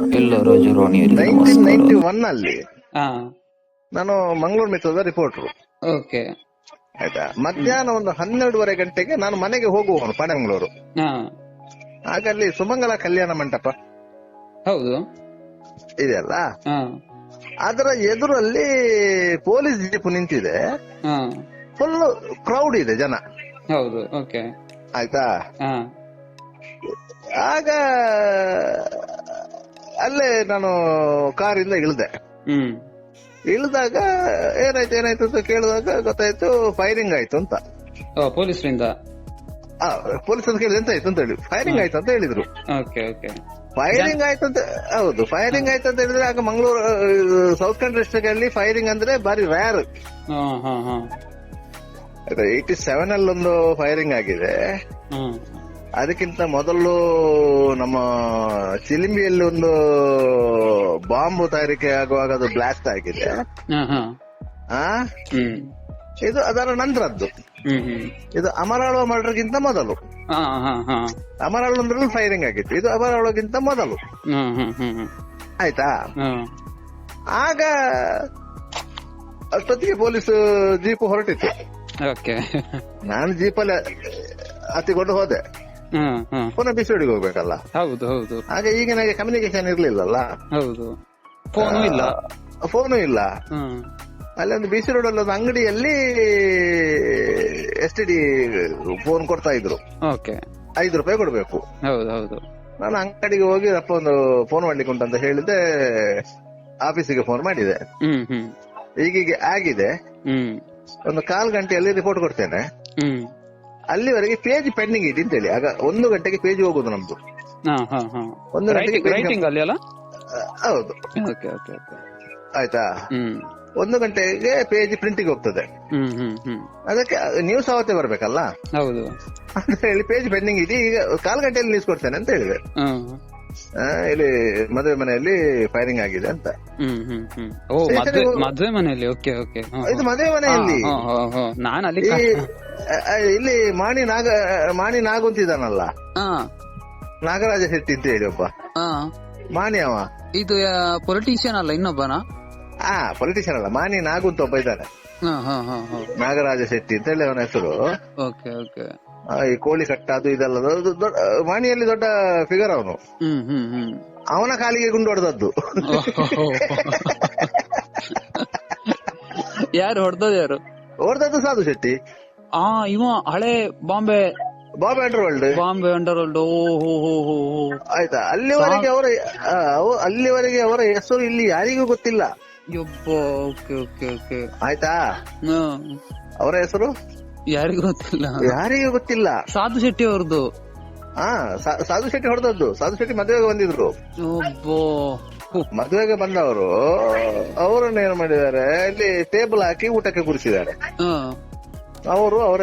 Nineteen ninety one ಅಲ್ಲಿ ಹಾ. ನಾನು ಮಂಗಳೂರು ಮಿತ್ರದ ರಿಪೋರ್ಟರ್ ಓಕೆ. ಆಯ್ತಾ? ಮಧ್ಯಾಹ್ನ ಒಂದು ಹನ್ನೆರಡುವರೆ ಗಂಟೆಗೆ ನಾನು ಮನೆಗೆ ಹೋಗುವವನು ಪಣೆಮಂಗಳೂರು. ಹಾ. ಆಗ ಅಲ್ಲಿ ಸುಮಂಗಲ ಕಲ್ಯಾಣ ಮಂಟಪ. ಹೌದು. ಇದೆಯಲ್ಲ ಹಾ. ಅದರ ಎದುರಲ್ಲಿ ಪೊಲೀಸ್ ಜೀಪ್ ನಿಂತಿದೆ. ಹಾ. ಫುಲ್ ಕ್ರೌಡ್ ಇದೆ ಜನ. ಹೌದು ಓಕೆ. ಆಯ್ತಾ? ಹಾ. ಆಗ ಅಲ್ಲೇ ನಾನು ಕಾರಿಂದ ಇಳಿದೆ. ಇಳಿದಾಗ ಏನಾಯ್ತು ಏನಾಯ್ತು ಅಂತ ಕೇಳಿದಾಗ ಗೊತ್ತಾಯ್ತು ಫೈರಿಂಗ್ ಆಯ್ತು ಅಂತ. ಪೊಲೀಸರಿಂದ? ಪೊಲೀಸ್ ಅಂತ ಕೇಳಿದ್ರೆ ಎಂತ ಆಯ್ತು ಅಂತ ಹೇಳಿ. ಫೈರಿಂಗ್ ಆಯ್ತು ಅಂತ ಹೇಳಿದ್ರು. Okay okay. ಫೈರಿಂಗ್ ಆಯ್ತು ಅಂತ ಹೌದು ಫೈರಿಂಗ್ ಆಯ್ತು ಅಂತ ಹೇಳಿದ್ರೆ ಆಗ ಮಂಗಳೂರು ಸೌತ್ ಕನ್ನಡ ಡಿಸ್ಟ್ರಿಕ್ಟ್ ಅಲ್ಲಿ ಫೈರಿಂಗ್ ಅಂದ್ರೆ ಬಾರಿ ಹಾ ಏಯ್ಟಿ ಸೆವೆನ್ ಅಲ್ಲಿ ಒಂದು ಫೈರಿಂಗ್ ಆಗಿದೆ. ಅದಕ್ಕಿಂತ ಮೊದಲು ನಮ್ಮ ಚಿಲಿಂಬಿಯಲ್ಲಿ ಒಂದು ಬಾಂಬ್ ತಯಾರಿಕೆ ಆಗುವಾಗ ಅದು ಬ್ಲಾಸ್ಟ್ ಆಗಿದೆ ಆ? ಇದು ಅದರ ನಂತರದ್ದು. ಇದು ಅಮರಾಳುವ ಮರ್ಡರ್ಗಿಂತ ಮೊದಲು. ಅಮರಾಳು ಅಂದ್ರೆ ಫೈರಿಂಗ್ ಆಗಿತ್ತು. ಇದು ಅಮರಾಳುಗಿಂತ ಮೊದಲು. ಆಯ್ತಾ? ಆಗ ಅಷ್ಟೊತ್ತಿಗೆ ಪೊಲೀಸ್ ಜೀಪ್ ಹೊರಟಿತ್ತು. ನಾನು ಜೀಪಲ್ಲಿ ಹತ್ತಿಕೊಂಡು ಹೋದೆ. ಪುನಃ ಬಿಸಿಡಿಗೆ ಹೋಗ್ಬೇಕಲ್ಲ? ಹೌದು ಹೌದು. ಹಾಗೆ ಈಗ ನನಗೆ ಕಮ್ಯುನಿಕೇಶನ್ ಇರ್ಲಿಲ್ಲಲ್ಲ? ಹೌದು. ಫೋನು ಇಲ್ಲ. ಫೋನು ಇಲ್ಲ ಅಲ್ಲಿ ಒಂದು ಬಿಸಿ ರೋಡ್ ಅಲ್ಲಿ ಒಂದು ಅಂಗಡಿಯಲ್ಲಿ ಎಸ್ ಟಿ ಡಿ ಫೋನ್ ಕೊಡ್ತಾ ಇದ್ರು. ಓಕೆ. ಐದು ರೂಪಾಯಿ ಕೊಡ್ಬೇಕು. ಹೌದು ಹೌದು. ನಾನು ಅಂಗಡಿಗೆ ಹೋಗಿ ಅಪ್ಪ ಒಂದು ಫೋನ್ ಮಾಡ್ಲಿಕ್ಕೆ ಉಂಟಂತ ಅಂತ ಹೇಳಿದೆ ಆಫೀಸಿಗೆ ಫೋನ್ ಮಾಡಿದೆ. ಹ್ಮ್ ಹ್ಮ್. ಈಗೀಗ ಆಗಿದೆ. ಒಂದು ಕಾಲ್ ಗಂಟೆಯಲ್ಲಿ ರಿಪೋರ್ಟ್ ಕೊಡ್ತೇನೆ. ಹ್ಮ್. ಅಲ್ಲಿವರೆಗೆ ಪೇಜ್ ಪೆಂಡಿಂಗ್ ಇದೆ ಅಂತೇಳಿ. ಆಗ ಒಂದು ಗಂಟೆಗೆ ಪೇಜ್ ಹೋಗುದು ನಮ್ದು. ಒಂದು ಗಂಟೆಗೆ ರೈಟಿಂಗ್ ಅಲ್ಲಿ ಅಲ್ಲ? ಹೌದು. ಆಯ್ತಾ? ಒಂದು ಗಂಟೆಗೆ ಪೇಜ್ ಪ್ರಿಂಟಿಗೆ ಹೋಗ್ತದೆ. ಅದಕ್ಕೆ ನ್ಯೂಸ್ ಅವತ್ತೇ ಬರ್ಬೇಕಲ್ಲ? ಹೌದು. ಅಂತ ಹೇಳಿ ಪೇಜ್ ಪೆಂಡಿಂಗ್ ಇದೆ. ಈಗ ಕಾಲ್ ಗಂಟೆಯಲ್ಲಿ ನ್ಯೂಸ್ ಕೊಡ್ತೇನೆ ಅಂತ ಹೇಳಿದೆ. ಇಲ್ಲಿ ಮದುವೆ ಮನೆಯಲ್ಲಿ ಫೈರಿಂಗ್ ಆಗಿದೆ ಅಂತ. ಮದ್ವೆ ಮನೆಯಲ್ಲಿ. ಓಕೆ ಓಕೆ ಇದು ಮದುವೆ ಮನೆಯಲ್ಲಿ. ನಾನು ಅಲ್ಲಿ ಇಲ್ಲಿ ಮಾಣಿ ನಾಗ ಮಾಣಿ ನಾಗು ಅಂತಿದ್ದಾನಲ್ಲ ಹಾ ನಾಗರಾಜ ಶೆಟ್ಟಿ ಅಂತ ಹೇಳಿ ಒಬ್ಬ. ಹಾ ಮಾಣಿ ಅವ? ಇದು ಪೊಲಿಟಿಷಿಯನ್ ಅಲ್ಲ ಇನ್ನೊಬ್ಬನ? ಆ ಪೊಲಿಟಿಷಿಯನ್ ಅಲ್ಲ ಮಾಣಿ ನಾಗುಂತ ಒಬ್ಬ ಇದ್ದಾನೆ. ನಾಗರಾಜ ಶೆಟ್ಟಿ ಅಂತ ಹೇಳಿ ಅವನ ಹೆಸರು. Okay okay. ಆ, ಈ ಕೋಳಿ ಕಟ್ಟ ಅದು ಇದೆಲ್ಲ ಮಾಣಿಯಲ್ಲಿ ದೊಡ್ಡ ಫಿಗರ್ ಅವನು. ಅವನ ಕಾಲಿಗೆ ಗುಂಡು ಹೊಡೆದದ್ದು. ಯಾರು ಹೊಡೆದದ್ದು ಯಾರು? ಹೊಡೆದದ್ದು ಸಾಧು ಶೆಟ್ಟಿ. ಆ ಇವ ಹಳೆ ಬಾಂಬೆ. ಬಾಬ್ ಅಂಡರ್ವರ್ಲ್ಡ್ ಬಾಂಬೆ ಅಂಡರ್ ವರ್ಲ್ಡ್ ಓ ಹೋ ಹೋ ಹೋ ಹೋ. ಆಯ್ತಾ? ಅಲ್ಲಿವರೆಗೆ ಅವರ ಅಲ್ಲಿವರೆಗೆ ಅವರ ಹೆಸರು ಇಲ್ಲಿ ಯಾರಿಗೂ ಗೊತ್ತಿಲ್ಲ. Okay okay okay. ಆಯ್ತಾ? ಅವರ ಹೆಸರು? ಯಾರಿಗೂ ಗೊತ್ತಿಲ್ಲ. ಯಾರಿಗೂ ಗೊತ್ತಿಲ್ಲ. ಸಾಧು ಶೆಟ್ಟಿ ಅವ್ರದ್ದು ಹಾ ಸಾಧು ಶೆಟ್ಟಿ ಹೊಡೆದದ್ದು. ಸಾಧು ಶೆಟ್ಟಿ ಮದುವೆಗೆ ಬಂದಿದ್ರು. ಮದುವೆಗೆ ಬಂದವರು ಅವರನ್ನ ಏನ್ ಮಾಡಿದ್ದಾರೆ? ಇಲ್ಲಿ ಟೇಬಲ್ ಹಾಕಿ ಊಟಕ್ಕೆ ಕೂರಿಸಿದ್ದಾರೆ. ಅವರು ಅವರ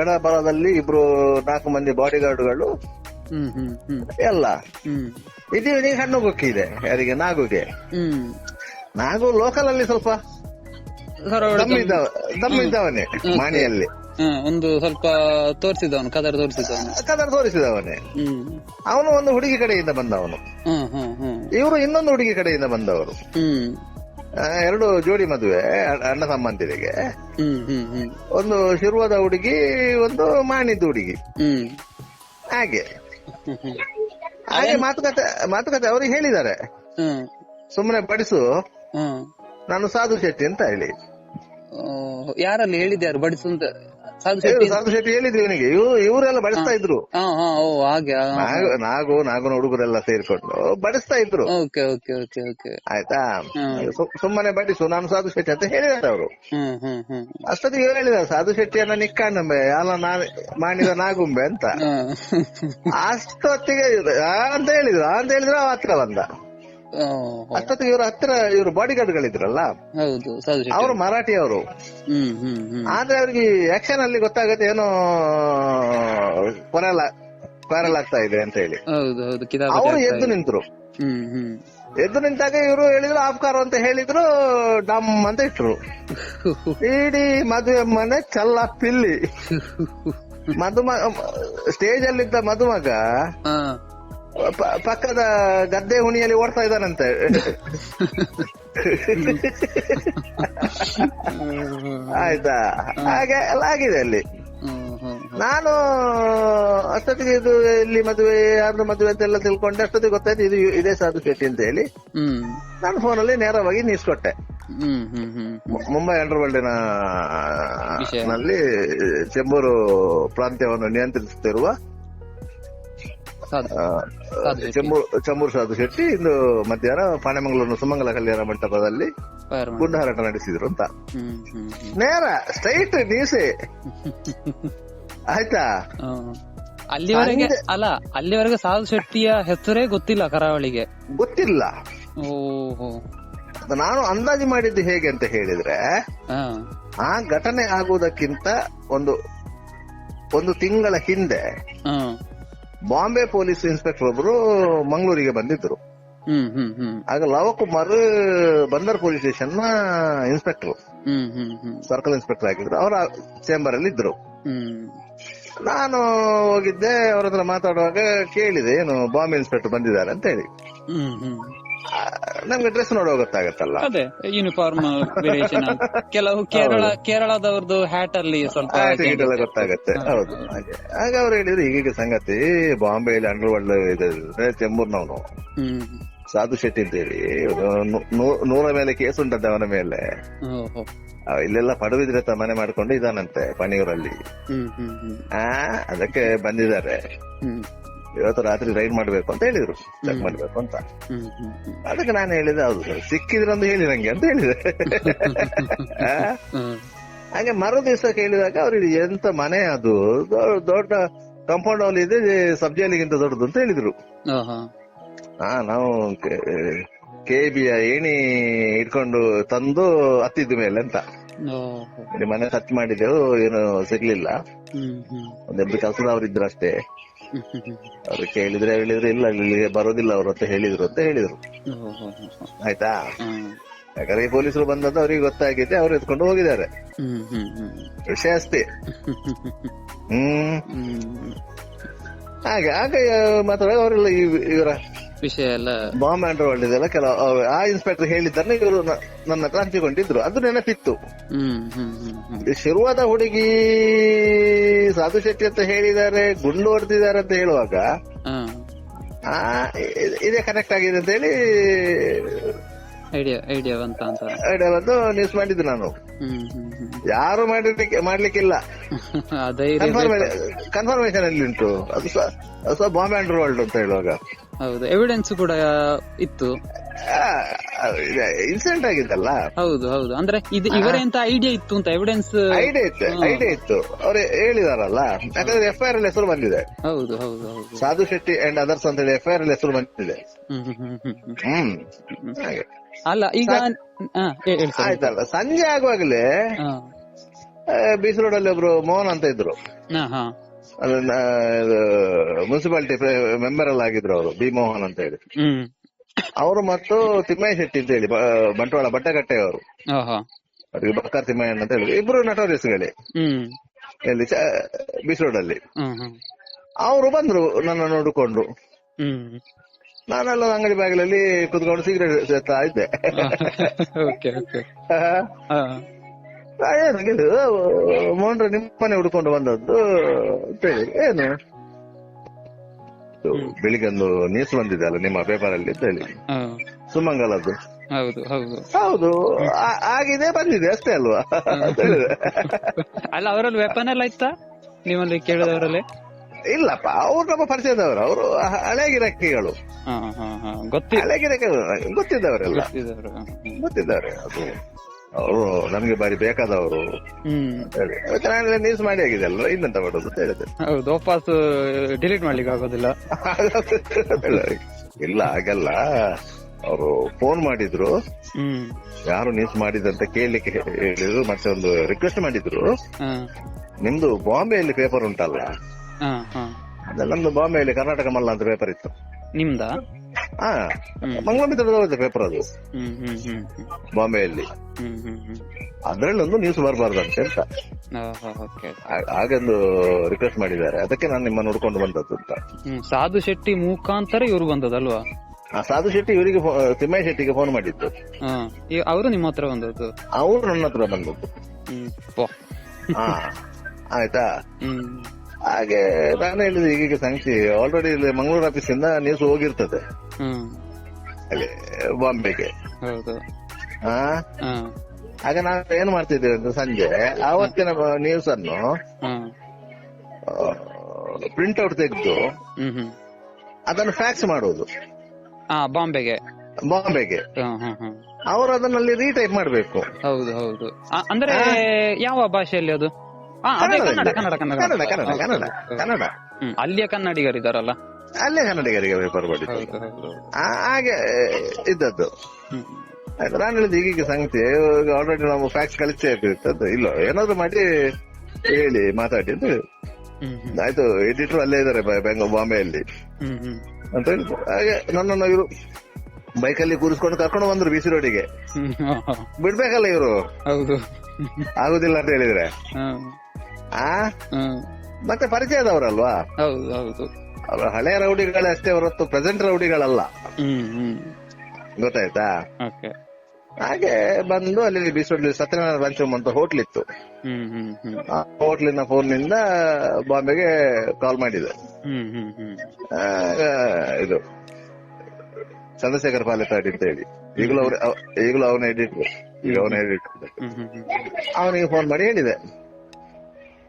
ಎಡ ಬಲದಲ್ಲಿ ಇಬ್ರು ನಾಲ್ಕು ಮಂದಿ ಬಾಡಿ ಗಾರ್ಡ್ಗಳು ಹ್ಮ್ ಎಲ್ಲ. ಇದೀವಿ ಹಣ್ಣು ಗೊಕ್ಕಿದೆ ಯಾರಿಗೆ ನಾಗುಗೆ. ನಾಗು ಲೋಕಲ್ ಅಲ್ಲಿ ಸ್ವಲ್ಪ ದಮ್ಮಿದ್ದವನೇ ಮಾಣಿಯಲ್ಲಿ ಒಂದು ಸ್ವಲ್ಪ ತೋರಿಸಿದವನು ಕದರ್ ತೋರಿಸಿದವನು ಕದರ್ ತೋರಿಸಿದವನೇ ಹ್ಮ್. ಅವನು ಒಂದು ಹುಡುಗಿ ಕಡೆಯಿಂದ ಬಂದವನು. ಇವರು ಇನ್ನೊಂದು ಹುಡುಗಿ ಕಡೆಯಿಂದ ಬಂದವರು. ಎರಡು ಜೋಡಿ ಮದುವೆ ಅಣ್ಣ ಹ್ಮ್ ಒಂದು ಶಿರ್ವದ ಹುಡುಗಿ ಒಂದು ಮಾಣಿದ ಹುಡುಗಿ. ಹಾಗೆ. ಹಾಗೆ ಮಾತುಕತೆ ಮಾತುಕತೆ ಅವ್ರಿಗೆ ಹೇಳಿದ್ದಾರೆ. ಹ್ಮ್. ಸುಮ್ಮನೆ ಬಡಿಸು. ನಾನು ಸಾಧು ಶೆಟ್ಟಿ ಅಂತ ಹೇಳಿ. ಯಾರಲ್ಲಿ ಹೇಳಿದ್ಯಾರು? ಬಡಿಸು ಅಂತ. ಸಾಧು ಶೆಟ್ಟಿ. ಹೇಳಿದ್ರು ಇವನಿಗೆ. ಇವ್ರು ಇವರೆಲ್ಲ ಬಡಿಸ್ತಾ ಇದ್ರು. ನಾಗು ನಾಗು ನಾಗುನ ಹುಡುಗರೆಲ್ಲ ಸೇರಿಕೊಂಡು ಬಡಿಸ್ತಾ ಇದ್ರು. ಆಯ್ತಾ. ಸುಮ್ಮನೆ ಬಡಿಸು ನಾನು ಸಾಧು ಶೆಟ್ಟಿ ಅಂತ ಹೇಳಿದ್ದಾರೆ ಅವರು. ಅಷ್ಟೊತ್ತಿಗೆ ಇವ್ರು ಹೇಳಿದ ಸಾಧು ಶೆಟ್ಟಿಯನ್ನ ನಿಕ್ಕಾಣಂಬೆ ಅಲ್ಲ ನಾನು ಮಾಡಿದ ನಾಗುಂಬೆ ಅಂತ. ಅಷ್ಟೊತ್ತಿಗೆ ಆ ಅಂತ ಹೇಳಿದ್ರು ಅಂತ ಹೇಳಿದ್ರು ಅವ ಹತ್ರ ಬಂದ. ಅಷ್ಟೊತ್ತಿಗೆ ಇವ್ರ ಹತ್ತಿರ ಇವರು ಬಾಡಿ ಗಳಿದ್ರಲ್ಲ ಅವರು ಮರಾಠಿ ಅವರು ಆದ್ರೆ ಅವ್ರಿಗೆ ಆಕ್ಷನ್ ಅಲ್ಲಿ ಗೊತ್ತಾಗತ್ತೆ ಏನೋ ಕೊರಲ ಕೊರಲ್ ಆಗ್ತಾ ಇದೆ ಅಂತ ಹೇಳಿ. ಅವರು ಎದ್ದು. ನಿಂತರು. ಎದ್ದು ನಿಂತಾಗ ಇವರು ಹೇಳಿದ್ರು ಆಫ್ಕಾರ್ ಅಂತ ಹೇಳಿದ್ರು ಡಮ್ ಅಂತ ಇಟ್ರು. ಇಡೀ ಮದುವೆ ಮನೆ ಚಲ್ಲ ಪಿಲ್ಲಿ. ಮದುಮ ಸ್ಟೇಜ್ ಅಲ್ಲಿದ್ದ ಪ- ಪಕ್ಕದ ಗದ್ದೆ ಹುಣಿಯಲ್ಲಿ ಓಡ್ತಾ ಇದ್ದಾನಂತೆ ಆಯ್ತಾ ಹಾಗೆ ಎಲ್ಲ ಆಗಿದೆ ಅಲ್ಲಿ. ನಾನು ಅಷ್ಟೊತ್ತಿಗೆ ಇದು ಇಲ್ಲಿ ಮದುವೆ ಯಾರು ಮದುವೆ ಅಂತೆಲ್ಲ ತಿಳ್ಕೊಂಡೆ ಅಷ್ಟೊತ್ತಿಗೆ ಗೊತ್ತಾಯ್ತು ಇದು ಇದೇ ಸಾಧು ಶೆಟ್ಟಿ ಅಂತ ಹೇಳಿ ನಾನು ಫೋನಲ್ಲಿ ನೇರವಾಗಿ ಮು- ಮುಂಬೈ ಅಂಡರ್ ವರ್ಲ್ಡಿನ ವಿಷಯ. ನಲ್ಲಿ ಚೆಂಬೂರು ಪ್ರಾಂತ್ಯವನ್ನು ನಿಯಂತ್ರಿಸುತ್ತಿರುವ. ಚೆಂಬೂರು ಚೆಂಬೂರು ಸಾಧು ಶೆಟ್ಟಿ. ಇಂದು ಮಧ್ಯಾಹ್ನ ಪಾಣೆಮಂಗಳೂರಿನ ಸುಮಂಗಲ ಕಲ್ಯಾಣ ಮಂಟಪದಲ್ಲಿ ಗುಂಡಾರಾಟ ನಡೆಸಿದ್ರು ಅಂತ. ನೇರ ಸ್ಟ್ರೈಟ್ ನೀಸೆ ಆಯ್ತಾ. ಅಲ್ಲಿವರೆಗೆ ಅಲ್ಲ ಅಲ್ಲಿವರೆಗೆ ಸಾಧು ಶೆಟ್ಟಿಯ ಹೆಸರೇ ಗೊತ್ತಿಲ್ಲ ಕರಾವಳಿಗೆ. ಗೊತ್ತಿಲ್ಲ. ಓಹೋ. ನಾನು ಅಂದಾಜು ಮಾಡಿದ್ದು ಹೇಗೆ ಅಂತ ಹೇಳಿದ್ರೆ ಆ ಘಟನೆ ಆಗುವುದಕ್ಕಿಂತ ಒಂದು ಒಂದು ತಿಂಗಳ ಹಿಂದೆ ಬಾಂಬೆ ಪೊಲೀಸ್ ಇನ್ಸ್ಪೆಕ್ಟರ್ ಒಬ್ರು ಮಂಗಳೂರಿಗೆ ಬಂದಿದ್ರು. ಹ್ಮ್ ಹ್ಮ್ ಹ್ಮ್. ಆಗ ಲವಕುಮಾರ್ ಬಂದರ್ ಪೊಲೀಸ್ ಸ್ಟೇಷನ್ನ ಇನ್ಸ್ಪೆಕ್ಟರ್. ಸರ್ಕಲ್ ಇನ್ಸ್ಪೆಕ್ಟರ್ ಆಗಿದ್ರು. ಅವರ ಚೇಂಬರ್ ಅಲ್ಲಿ ಇದ್ರು. ಹ್ಮ್. ನಾನು ಹೋಗಿದ್ದೆ ಅವ್ರ ಹತ್ರ ಮಾತಾಡುವಾಗ ಕೇಳಿದೆ ಏನು ಬಾಂಬೆ ಇನ್ಸ್ಪೆಕ್ಟರ್ ಬಂದಿದ್ದಾರೆ ಅಂತ ಹೇಳಿ. ಹ್ಮ್ ಹ್ಮ್. ಆ, ನಮ್ಗೆ ಡ್ರೆಸ್ ನೋಡುವ ಗೊತ್ತಾಗತ್ತಲ್ಲ. ಅದೇ ಯೂನಿಫಾರ್ಮ್ ವೇರಿಯೇಷನ್ ಕೆಲವು ಕೇರಳ ಕೇರಳದವ್ರದ್ದು ಹ್ಯಾಟ್ ಅಲ್ಲಿ ಸ್ವಲ್ಪ ಎಲ್ಲ ಗೊತ್ತಾಗತ್ತೆ. ಹೌದು. ಹಾಗೆ. ಆಗ ಅವ್ರು ಹೇಳಿದ್ರು ಈಗೀಗ ಸಂಗತಿ ಬಾಂಬೆಯಲ್ಲಿ ಅಂಡರ್ ವರ್ಲ್ಡ್ ಇದೆ ಚೆಂಬೂರ್ನವನು. ಸಾಧು ಶೆಟ್ಟಿ ಅಂತ ಹೇಳಿ ನೂರ ಮೇಲೆ ಕೇಸ್ ಉಂಟಂತೆ ಅವನ ಮೇಲೆ. ಇಲ್ಲೆಲ್ಲ ಪಡುವಿದ್ರೆ ತ ಮನೆ ಮಾಡ್ಕೊಂಡು ಇದಾನಂತೆ ಪಣಿಯೂರಲ್ಲಿ. ಆ ಅದಕ್ಕೆ ಬಂದಿದ್ದಾರೆ. ಇವತ್ತು ರಾತ್ರಿ ರೈಡ್ ಮಾಡ್ಬೇಕು ಅಂತ ಹೇಳಿದ್ರು. ಚೆಕ್ ಮಾಡ್ಬೇಕು ಅಂತ. ಅದಕ್ಕೆ ನಾನು ಹೇಳಿದೆ ಹೌದು ಸರ್ ಸಿಕ್ಕಿದ್ರಂದು ಹೇಳಿ ನಂಗೆ ಅಂತ ಹೇಳಿದೆ. ಹಾಗೆ ಮರು ದಿವಸ ಕೇಳಿದಾಗ ಅವ್ರಿಗೆ ಎಂತ ಮನೆ ಅದು? ದೊಡ್ಡ ಕಾಂಪೌಂಡ್ ಅಲ್ಲಿ ಇದೆ ಸಬ್ಜಿಯಲ್ಲಿಗಿಂತ ದೊಡ್ಡದು ಅಂತ ಹೇಳಿದ್ರು. ಹಾ ನಾವು ಕೆ ಬಿಯ ಏಣಿ ಇಟ್ಕೊಂಡು ತಂದು ಹತ್ತಿದ ಮೇಲೆ ಅಂತ. ಮನೆ ಸರ್ಚ್ ಮಾಡಿದೆವು ಏನು ಸಿಗ್ಲಿಲ್ಲ. ಒಂದೆಬ್ರು ಕೆಲಸದವ್ರು ಇದ್ರು ಅಷ್ಟೇ. ಅವ್ರು ಕೇಳಿದ್ರೆ ಹೇಳಿದ್ರೆ ಇಲ್ಲ ಇಲ್ಲಿ ಬರೋದಿಲ್ಲ ಅವ್ರ ಅಂತ ಹೇಳಿದ್ರು ಅಂತ ಹೇಳಿದ್ರು. ಆಯ್ತಾ? ಯಾಕಂದ್ರೆ ಈ ಪೊಲೀಸರು ಬಂದದ್ದು ಅವ್ರಿಗೆ ಗೊತ್ತಾಗಿದೆ ಅವ್ರು ಎತ್ಕೊಂಡು ಹೋಗಿದ್ದಾರೆ. ವಿಷಯ ಅಷ್ಟೇ. ಹ್ಮ್. ಹಾಗೆ ಹಾಗೆ ಮಾತಾಡ ಅವರೆಲ್ಲ ಇವರ ವಿಷಯ ಎಲ್ಲ ಬಾಂಬ್ ಅಂಡರ್ ವರ್ಲ್ಡ್ ಇದೆಲ್ಲ ಕೆಲವು ಆ ಇನ್ಸ್ಪೆಕ್ಟರ್ ಹೇಳಿದ್ದನ್ನ ಇವರು ನನ್ನ ಹತ್ರ ಹಂಚಿಕೊಂಡಿದ್ರು ಅದು ನೆನಪಿತ್ತು. ಹ್ಮ್ ಹ್ಮ್ ಹ್ಮ್ ಹ್ಮ್. ಶುರುವಾದ ಹುಡುಗಿ ಸಾಧು ಶೆಟ್ಟಿ ಅಂತ ಹೇಳಿದ್ದಾರೆ ಗುಂಡು ಹೊಡೆದಿದ್ದಾರೆ ಅಂತ ಹೇಳುವಾಗ ಆ ಇ- ಇದೇ ಕನೆಕ್ಟ್ ಆಗಿದೆ ಅಂತ ಹೇಳಿ ಐಡಿಯಾ ಐಡಿಯಾ ಬಂತ ಅಂತ. ಐಡಿಯಾ ಬಂದು ನ್ಯೂಸ್ ಮಾಡಿದ್ದು ನಾನು. ಹ್ಮ್ ಹ್ಮ್ ಹ್ಮ್. ಯಾರು ಮಾಡಿರ್ಲಿಕ್ಕೆ ಮಾಡ್ಲಿಕ್ಕಿಲ್ಲ. ಕನ್ಫರ್ಮೇಶನ್ ಅಲ್ಲಿ ಉಂಟು. ಅದು ಸಹ ಬಾಂಬೆ ಅಂಡರ್ ವರ್ಲ್ಡ್ ಅಂತ ಹೇಳುವಾಗ. ಹೌದು ಎವಿಡೆನ್ಸ್ ಕೂಡ ಇತ್ತು. ಇನ್ಸಿಡೆಂಟ್ ಆಗಿದ್ದಲ್ಲ ಹೌದು ಹೌದು. ಅಂದ್ರೆ ಇದು ಇವರೇ ಅಂತ ಐಡಿಯಾ ಇತ್ತು ಅಂತ ಎವಿಡೆನ್ಸ್ ಐಡಿಯಾ ಇತ್ತು ಐಡಿಯಾ ಇತ್ತು. ಅವ್ರು ಹೇಳಿದಾರಲ್ಲ ಯಾಕಂದ್ರೆ ಎಫ್ ಐ ಆರ್ ಅಲ್ಲಿ ಹೆಸರು ಬಂದಿದೆ. ಹೌದು ಹೌದು ಹೌದು. ಸಾಧು ಶೆಟ್ಟಿ ಅಂಡ್ ಅದರ್ಸ್ ಅಂತ ಹೇಳಿ ಎಫ್ ಐ ಆರ್ ಅಲ್ಲಿ ಹೆಸರು ಬಂದಿದೆ. ಹ್ಮ್ ಅಲ್ಲ ಈಗ ಆಯ್ತಲ್ಲ ಸಂಜೆ ಆಗುವಾಗಲೇ ಬೀಸ್ ಬೀಚ್ ರೋಡ್ ಅಲ್ಲಿ ಒಬ್ರು ಮೋಹನ್ ಅಂತ ಇದ್ರು. ಮುನ್ಸಿಪಾಲಿಟಿ ಮೆಂಬರ್ ಅಲ್ಲಿ ಆಗಿದ್ರು ಅವರು ಬಿ ಮೋಹನ್ ಅಂತ ಹೇಳಿ. ಅವರು ಮತ್ತು ತಿಮ್ಮಯ್ಯ ಶೆಟ್ಟಿ ಅಂತ ಹೇಳಿ ಬಂಟ್ವಾಳ ಬಟ್ಟೆಗಟ್ಟೆ ಅವರು. ಓಹೋ ಬಕ್ಕಾರ್ ತಿಮ್ಮಯ್ಯ ಅಂತ ಹೇಳಿ. ಇಬ್ರು ನಟೋರಿಯಸ್ಗಳೇ ಹ್ಮ್. ಎಲ್ಲಿ ಬೀಚ್ ರೋಡ್ ಅಲ್ಲಿ ಅವರು ಬಂದ್ರು ನನ್ನ ನೋಡಿಕೊಂಡ್ರು ನಾನೆಲ್ಲ ಅಂಗಡಿ ಬಾಗಿಲಲ್ಲಿ ಕುತ್ಕೊಂಡು ಸಿಗರೇಟ್ ಸೇರ್ತಾ ಇದ್ದೆ. ಏನು ಇದು ಮೋಹನ್ರ ನಿಮ್ಮ ಮನೆ ಹುಡ್ಕೊಂಡು ಬಂದದ್ದು ಏನು? ಬೆಳಿಗ್ಗೆ ಒಂದು ನ್ಯೂಸ್ ಬಂದಿದೆ ಅಲ್ಲ ನಿಮ್ಮ ಪೇಪರ್ ಅಲ್ಲಿ ಅಂತ ಹೇಳಿ. ಸುಮಂಗಲದ್ದು. ಹೌದು ಹೌದು. ಹೌದು ಆಗಿದೆ ಬಂದಿದೆ ಅಷ್ಟೇ ಅಲ್ವಾ? ಅಲ್ಲ ಅವರಲ್ಲಿ ವೆಪನ್ ಎಲ್ಲ ಇತ್ತಾ? ನೀವಲ್ಲಿ ಕೇಳಿದವರಲ್ಲಿ? ಇಲ್ಲಪ್ಪ ಅವ್ರು ನಮ್ಮ ಪರಿಚಯದವರು ಅವರು ಹಳೆ ಗಿರಾಕಿಗಳು ಗೊತ್ತಿಲ್ಲ. ಹಳೆ ಗಿರಾಕಿಗಳು ಗೊತ್ತಿದ್ದವರೆಲ್ಲ. ಗೊತ್ತಿದ್ದಾರೆ ಅದು. ಅವರು ನಮ್ಗೆ ಬಾರಿ ಬೇಕಾದವರು. ನ್ಯೂಸ್ ಮಾಡಿ ಆಗಿದೆ ಅಲ್ವಾ? ಇನ್ನಂತ ಮಾಡೋದು? ಹೇಳಿದೆ ಹೌದು ವಾಪಸ್ ಡಿಲೀಟ್ ಮಾಡ್ಲಿಕ್ಕೆ ಆಗೋದಿಲ್ಲ. ಇಲ್ಲ ಹಾಗಲ್ಲ. ಅವರು ಫೋನ್ ಮಾಡಿದ್ರು. ಯಾರು ನ್ಯೂಸ್ ಮಾಡಿದಂತ ಕೇಳಲಿಕ್ಕೆ ಹೇಳಿದ್ರು. ಮತ್ತೆ ಒಂದು ರಿಕ್ವೆಸ್ಟ್ ಮಾಡಿದ್ರು. ನಿಮ್ದು ಬಾಂಬೆಯಲ್ಲಿ ಪೇಪರ್ ಉಂಟಲ್ಲ? ಅದೆಲ್ಲ ನಮ್ದು ಬಾಂಬೆಯಲ್ಲಿ ಕರ್ನಾಟಕ ಮಲ್ಲ ಅಂತ ಪೇಪರ್ ಇತ್ತು. ನಿಮ್ದಾ? ಹಾ. ಮಂಗಳೂರು ಮಿತ್ರದ ಪೇಪರ್ ಅದು. ಬಾಂಬೆಯಲ್ಲಿ. ಹ್ಮ್ ಹ್ಮ್ ಹ್ಮ್. ಅದ್ರಲ್ಲಿ ಒಂದು ನ್ಯೂಸ್ ಬರಬಾರ್ದಂತೆ ಅಂತ. ಹಾಗೊಂದು ರಿಕ್ವೆಸ್ಟ್ ಮಾಡಿದ್ದಾರೆ. ಅದಕ್ಕೆ ನಾನು ನಿಮ್ಮ ನೋಡ್ಕೊಂಡು ಬಂದದ್ದು ಅಂತ. ಸಾಧು ಶೆಟ್ಟಿ ಮುಖಾಂತರ ಇವರು ಬಂದದಲ್ವಾ ಆ ಸಾಧು ಶೆಟ್ಟಿ ಇವರಿಗೆ ತಿಮ್ಮಯ್ಯ ಶೆಟ್ಟಿಗೆ ಫೋನ್ ಮಾಡಿದ್ದು. ಅವರು ನಿಮ್ಮ ಹತ್ರ ಬಂದದ್ದು? ಅವರು ನನ್ನ ಹತ್ರ ಬಂದದ್ದು. ಆಯ್ತಾ? ಹಾಗೆ ನಾನು ಹೇಳಿದೆ ಈಗೀಗ ಸಂಖ್ಯೆ ಆಲ್ರೆಡಿ ಇಲ್ಲಿ ಮಂಗಳೂರು ಆಫೀಸ್ ಇಂದ ನ್ಯೂಸ್ ಹೋಗಿರ್ತದೆ. ಅಲ್ಲಿ ಬಾಂಬೆಗೆ. ಹಾ. ಆಗ ನಾವು ಏನ್ ಮಾಡ್ತಿದ್ದೇವೆ ಅಂದ್ರೆ ಸಂಜೆ ಆವತ್ತಿನ ನ್ಯೂಸ್ ಅನ್ನು ಪ್ರಿಂಟ್ ಔಟ್ ತೆಗೆದು ಅದನ್ನು ಫ್ಯಾಕ್ಸ್ ಮಾಡುವುದು. ಬಾಂಬೆಗೆ. ಬಾಂಬೆಗೆ. ಅವರು ಅದನ್ನಲ್ಲಿ ರೀಟೈಪ್ ಮಾಡಬೇಕು. ಹೌದು ಹೌದು. ಅಂದ್ರೆ ಯಾವ ಭಾಷೆಯಲ್ಲಿ ಅದೇ? ಕನ್ನಡ ಕನ್ನಡ ಕನ್ನಡ ಕನ್ನಡ. ಕನ್ನಡ ಕನ್ನಡ ಕನ್ನಡ ಹ್ಮ್. ಅಲ್ಲಿಯ ಕನ್ನಡಿಗರಿದಾರಲ್ಲ ಅಲ್ಲೇ ಕನ್ನಡಿಗರಿಗೆ ಪೇಪರ್ ಮಾಡಿದ್ದು ಹಾಗೆ ಇದ್ದದ್ದು. ನಾನು ಹೇಳಿದ್ ಈಗೀಗ ಸಂಗತಿ. ಆಲ್ರೆಡಿ ನಾವು ಫ್ಯಾಕ್ಸ್ ಕಳಿಸ್ತೇ ಇರ್ತದ ಇಲ್ಲ ಏನಾದ್ರು ಮಾಡಿ ಹೇಳಿ ಮಾತಾಡಿ ಅಂತ ಹ್ಮ್ ಆಯ್ತು ಎಡಿಟರ್ ಅಲ್ಲೇ ಇದಾರೆ ಬೆಂಗ ಬಾಂಬೆಯಲ್ಲಿ. ಅಂತ ಹೇಳಿದ್ರು. ಹಾಗೆ ನನ್ನನ್ನು ಇವರು ಬೈಕಲ್ಲಿ ಕೂರಿಸ್ಕೊಂಡು ಕರ್ಕೊಂಡು ಬಂದ್ರು ಬಿಸಿ ರೋಡಿಗೆ. ಬಿಡ್ಬೇಕಲ್ಲ ಇವರು. ಹೌದು. ಆಗುದಿಲ್ಲ ಅಂತ ಹೇಳಿದ್ರೆ. ಆ? ಮತ್ತೆ ಪರಿಚಯದವರಲ್ವಾ? ಹೌದು ಹೌದು. ಅವ್ರ ಹಳೆಯ ರೌಡಿಗಳೇ ಅಷ್ಟೇ ಹೊರತು ಪ್ರೆಸೆಂಟ್ ರೌಡಿಗಳಲ್ಲ. ಗೊತ್ತಾಯ್ತಾ? ಹಾಗೆ ಬಂದು ಅಲ್ಲಿ ಬಿಸಿ ಸತ್ಯನಾರಾಯಣ ಪಂಚಮ್ ಅಂತ ಹೋಟ್ಲ್ ಇತ್ತು. ಆ ಹೋಟ್ಲಿನ ಫೋನ್ನಿಂದ ಬಾಂಬೆಗೆ ಕಾಲ್ ಮಾಡಿದೆ. ಹ್ಮ್ ಹ್ಮ್ ಹ್ಮ್. ಆಗ ಇದು ಚಂದ್ರಶೇಖರ್ ಪಾಲೆತಾಡಿ ಅಂತ ಹೇಳಿ. ಈಗಲೂ ಅವ್ರ ಅವ್- ಈಗಲೂ ಅವನ ಎಡಿಟ್ ಈಗ ಅವನ ಎಡಿಟ್ ಹ್ಮ್ ಅವನಿಗೆ ಫೋನ್ ಮಾಡಿ ಹೇಳಿದೆ.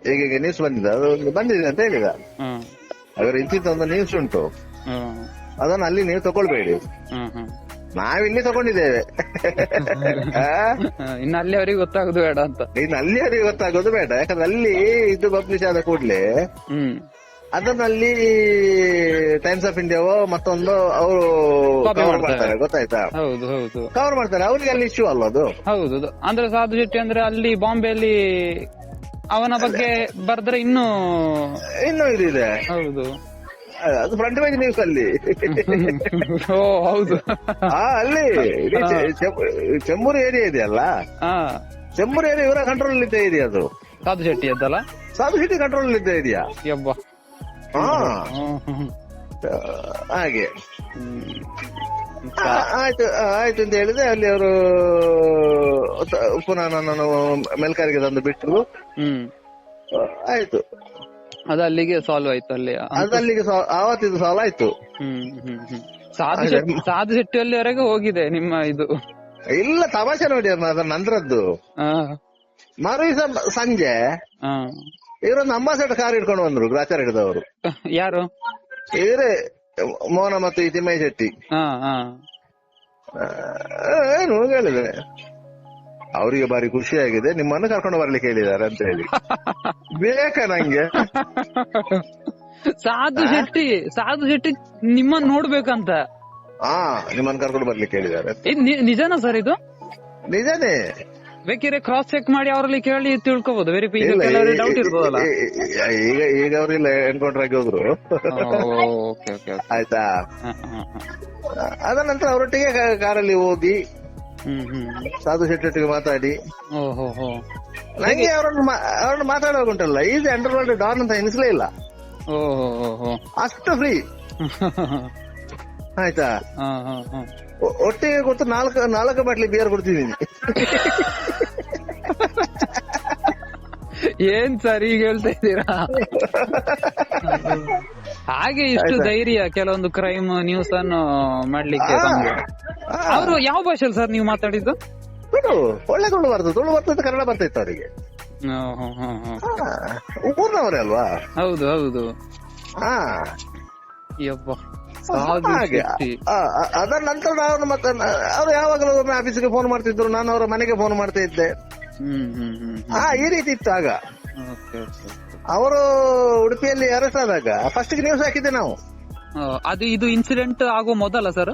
ಈಗ ನ್ಯೂಸ್ ಬಂದಿದೆ. ಅದು ಒಂದು ಬಂದಿದೆ ಅಂತ ಹೇಳಿದ. ಹ್ಮ್. ಅದರ ಇಂತಿಂತ ಒಂದು ನ್ಯೂಸ್ ಉಂಟು. ಹ್ಮ್. ಅದನ್ನ ಅಲ್ಲಿ ನೀವು ತಗೊಳ್ಬೇಡಿ. ಹ್ಮ್ ಹ್ಮ್. ನಾವಿಲ್ಲಿ ತಗೊಂಡಿದ್ದೇವೆ. ಆ? ಇನ್ನು ಅಲ್ಲಿ ಅವರಿಗೆ ಗೊತ್ತಾಗುದು ಬೇಡ ಅಂತ. ಇನ್ನು ಅಲ್ಲಿ ಅವರಿಗೆ ಗೊತ್ತಾಗೋದು ಬೇಡ. ಯಾಕಂದ್ರೆ ಅಲ್ಲಿ ಇದು ಪಬ್ಲಿಷ್ ಆದ ಕೂಡ್ಲೆ ಹ್ಮ್. ಅದನ್ನಲ್ಲಿ ಟೈಮ್ಸ್ ಆಫ್ ಇಂಡಿಯಾವೋ ಮತ್ತೊಂದು ಅವರು Copy ಕವರ್ ಮಾಡ್ತಾರೆ. ಮಾಡ್ತಾರೆ ಗೊತ್ತಾಯ್ತಾ? ಹೌದು ಹೌದು. ಕವರ್ ಮಾಡ್ತಾರೆ. ಅವ್ರಿಗೆ ಅಲ್ಲಿ ಇಶ್ಯೂ ಅಲ್ವಾ ಅದು. ಹೌದು ಅದು- ಅಂದ್ರೆ ಸಾಧು ಶೆಟ್ಟಿ ಅಂದ್ರೆ ಅಲ್ಲಿ ಬಾಂಬೆಯಲ್ಲಿ ಅವನ ಬಗ್ಗೆ ಬರ್ದ್ರೆ ಇನ್ನೂ ಇನ್ನು ಇದಿದೆ ಹೌದು. ಅದು ಫ್ರಂಟ್ ಪೇಜ್ ನ್ಯೂಸ್ ಅಲ್ಲಿ. ಓ ಹೌದು. ಆ ಅಲ್ಲಿ. ಇಡೀ ಚೆ- ಚೆ- ಚೆಮ್ಮೂರು ಏರಿಯಾ ಇದೆಯಲ್ಲ? ಹಾ. ಚೆಮ್ಮೂರು ಏರಿಯಾ ಇವರ ಕಂಟ್ರೋಲ್ ಇದ್ದೇ ಇದೆಯಾ ಅದು? ಸಾಧು ಶೆಟ್ಟಿ ಅದ್ದಲ್ಲ ಸಾಧು ಶೆಟ್ಟಿ ಕಂಟ್ರೋಲ್ ಇದ್ದೇ ಇದೆಯಾ? ಯಬ್ಬ. ಹಾ. ಹ್ಮ್, ಹ್ಮ್, ಆ, ಹಾಗೆ. ಆಯ್ತು ಆಯ್ತು ಅಂತ ಹೇಳಿದ್ರೆ ಅಲ್ಲಿ ಅವರು ಪುನಃ ನನ್ನನ್ನು ಮೆಲ್ಕಾರಿಗೆ ತಂದು ಬಿಟ್ಟರು. ಹ್ಮ್. ಆಯ್ತು. ಅದು ಅಲ್ಲಿಗೆ ಸಾಲ್ವ್ ಆಯ್ತು ಅಲ್ಲಿ ಅದು ಅಲ್ಲಿಗೆ ಆವತ್ತಿದ್ದು ಸಾಲ್ವ್ ಆಯ್ತು. ಹ್ಮ್ ಸಾಧು ಶೆಟ್ಟಿ ಅಲ್ಲಿವರೆಗೆ ಹೋಗಿದೆ ನಿಮ್ಮ ಇದು. ಇಲ್ಲ ತಮಾಷೆ ನೋಡಿ ಅದರ ನಂತರದ್ದು ಮರುದಿವಸ ಸಂಜೆ ಇವರೊಂದು ಅಂಬಾಸೆಡರ್ ಕಾರ್ ಹಿಡ್ಕೊಂಡು ಬಂದ್ರು ಗ್ರಾಚಾರ ಹಿಡಿದವರು. ಯಾರು? ಇವರೇ ಮೋಹನ ಮತ್ತು ಈ ತಿಮ್ಮಯ್ಯ ಶೆಟ್ಟಿ. ಏನು ಹೇಳಿದೆ ಅವರಿಗೆ ಬಾರಿ ಖುಷಿಯಾಗಿದೆ. ನಿಮ್ಮನ್ನು ಕರ್ಕೊಂಡು ಬರ್ಲಿಕ್ಕೆ ಹೇಳಿದ್ದಾರೆ ಅಂತ ಹೇಳಿ. ಬೇಕಾ ನಂಗೆ? ಸಾಧು ಶೆಟ್ಟಿ ಸಾಧು ಶೆಟ್ಟಿ ನಿಮ್ಮನ್ನ ನೋಡ್ಬೇಕಂತ. ಹಾ ನಿಮ್ಮನ್ನು ಕರ್ಕೊಂಡು ಬರ್ಲಿಕ್ಕೆ ಹೇಳಿದ್ದಾರೆ. ನಿಜನಾ ಸರ್ ಇದು? ನಿಜನೇ. ಬೇಕಿದ್ರೆ ಕ್ರಾಸ್ ಚೆಕ್ ಮಾಡಿ ಅವರಲ್ಲಿ ಕೇಳಿ ತಿಳ್ಕೊಬಹುದು ವೆರಿಫೈ ಡೌಟ್ ಇರ್ಬೋದಲ್ಲ? ಈಗ ಈಗ ಅವರಿಲ್ಲ ಎನ್ಕೌಂಟರ್ ಆಗಿ ಹೋದ್ರು. ಆಯ್ತಾ? ಅದ ನಂತರ ಅವರೊಟ್ಟಿಗೆ ಕಾರಲ್ಲಿ ಹೋಗಿ ಸಾಧು ಶೆಟ್ಟಿ ಮಾತಾಡಿ. ನಂಗೆ ಅವರನ್ನು ಅವರನ್ನು ಮಾತಾಡುವಾಗ ಉಂಟಲ್ಲ ಈಸ್ ಅಂಡರ್ ವರ್ಲ್ಡ್ ಡಾನ್ ಅಂತ ಎನಿಸ್ಲೇ ಇಲ್ಲ. ಅಷ್ಟು ಫ್ರೀ ಆಯ್ತಾ? ಒಟ್ಟಿಗೆ ಕೊಟ್ಟು ನಾಲ್ಕು ನಾಲ್ಕು ಬಾಟ್ಲಿ ಬಿಯರ್ ಕೊಡ್ತಿದ್ದೀನಿ. ಏನ್ ಸರ್ ಈಗ ಹೇಳ್ತಾ ಇದ್ದೀರಾ? ಹಾಗೆ ಇಷ್ಟು ಧೈರ್ಯ ಕೆಲವೊಂದು ಕ್ರೈಮ್ ನ್ಯೂಸ್ ಅನ್ನು ಮಾಡ್ಲಿಕ್ಕೆ ಅವರು ಯಾವ ಭಾಷೆಯಲ್ಲಿ ಸರ್ ನೀವು ಮಾತಾಡಿದ್ದು? ತುಳು ಒಳ್ಳೆ ತುಳು ಬರ್ತದೆ ತುಳು ಬರ್ತದೆ ಕನ್ನಡ ಬರ್ತಿತ್ತು ಅವರಿಗೆ. ಊರ್ನವರೇ ಅಲ್ವಾ? ಹೌದು ಹೌದು. ಹಾ ಯಬ್ಬ. ಸಾಧು ಹಾಗೆ. ಅದರ ನಂತರ ನಾನು ಮತ್ತೆ ಅವ್ರು ಯಾವಾಗಲೂ ಒಮ್ಮೆ ಆಫೀಸಿಗೆ ಫೋನ್ ಮಾಡ್ತಿದ್ರು. ನಾನು ಅವರ ಮನೆಗೆ ಫೋನ್ ಮಾಡ್ತಾ ಇದ್ದೆ. ಹ್ಮ್ ಹ್ಮ್ ಹ್ಮ್ ಹಾ ಈ ರೀತಿ ಇತ್ತು ಆಗ. ಅವರು ಉಡುಪಿಯಲ್ಲಿ ಅರೆಸ್ಟ್ ಆದಾಗ ಫಸ್ಟ್ ನ್ಯೂಸ್ ಹಾಕಿದ್ದೆ ನಾವು. ಅದು ಇದು ಇನ್ಸಿಡೆಂಟ್ ಆಗೋ ಮೊದಲ ಸರ್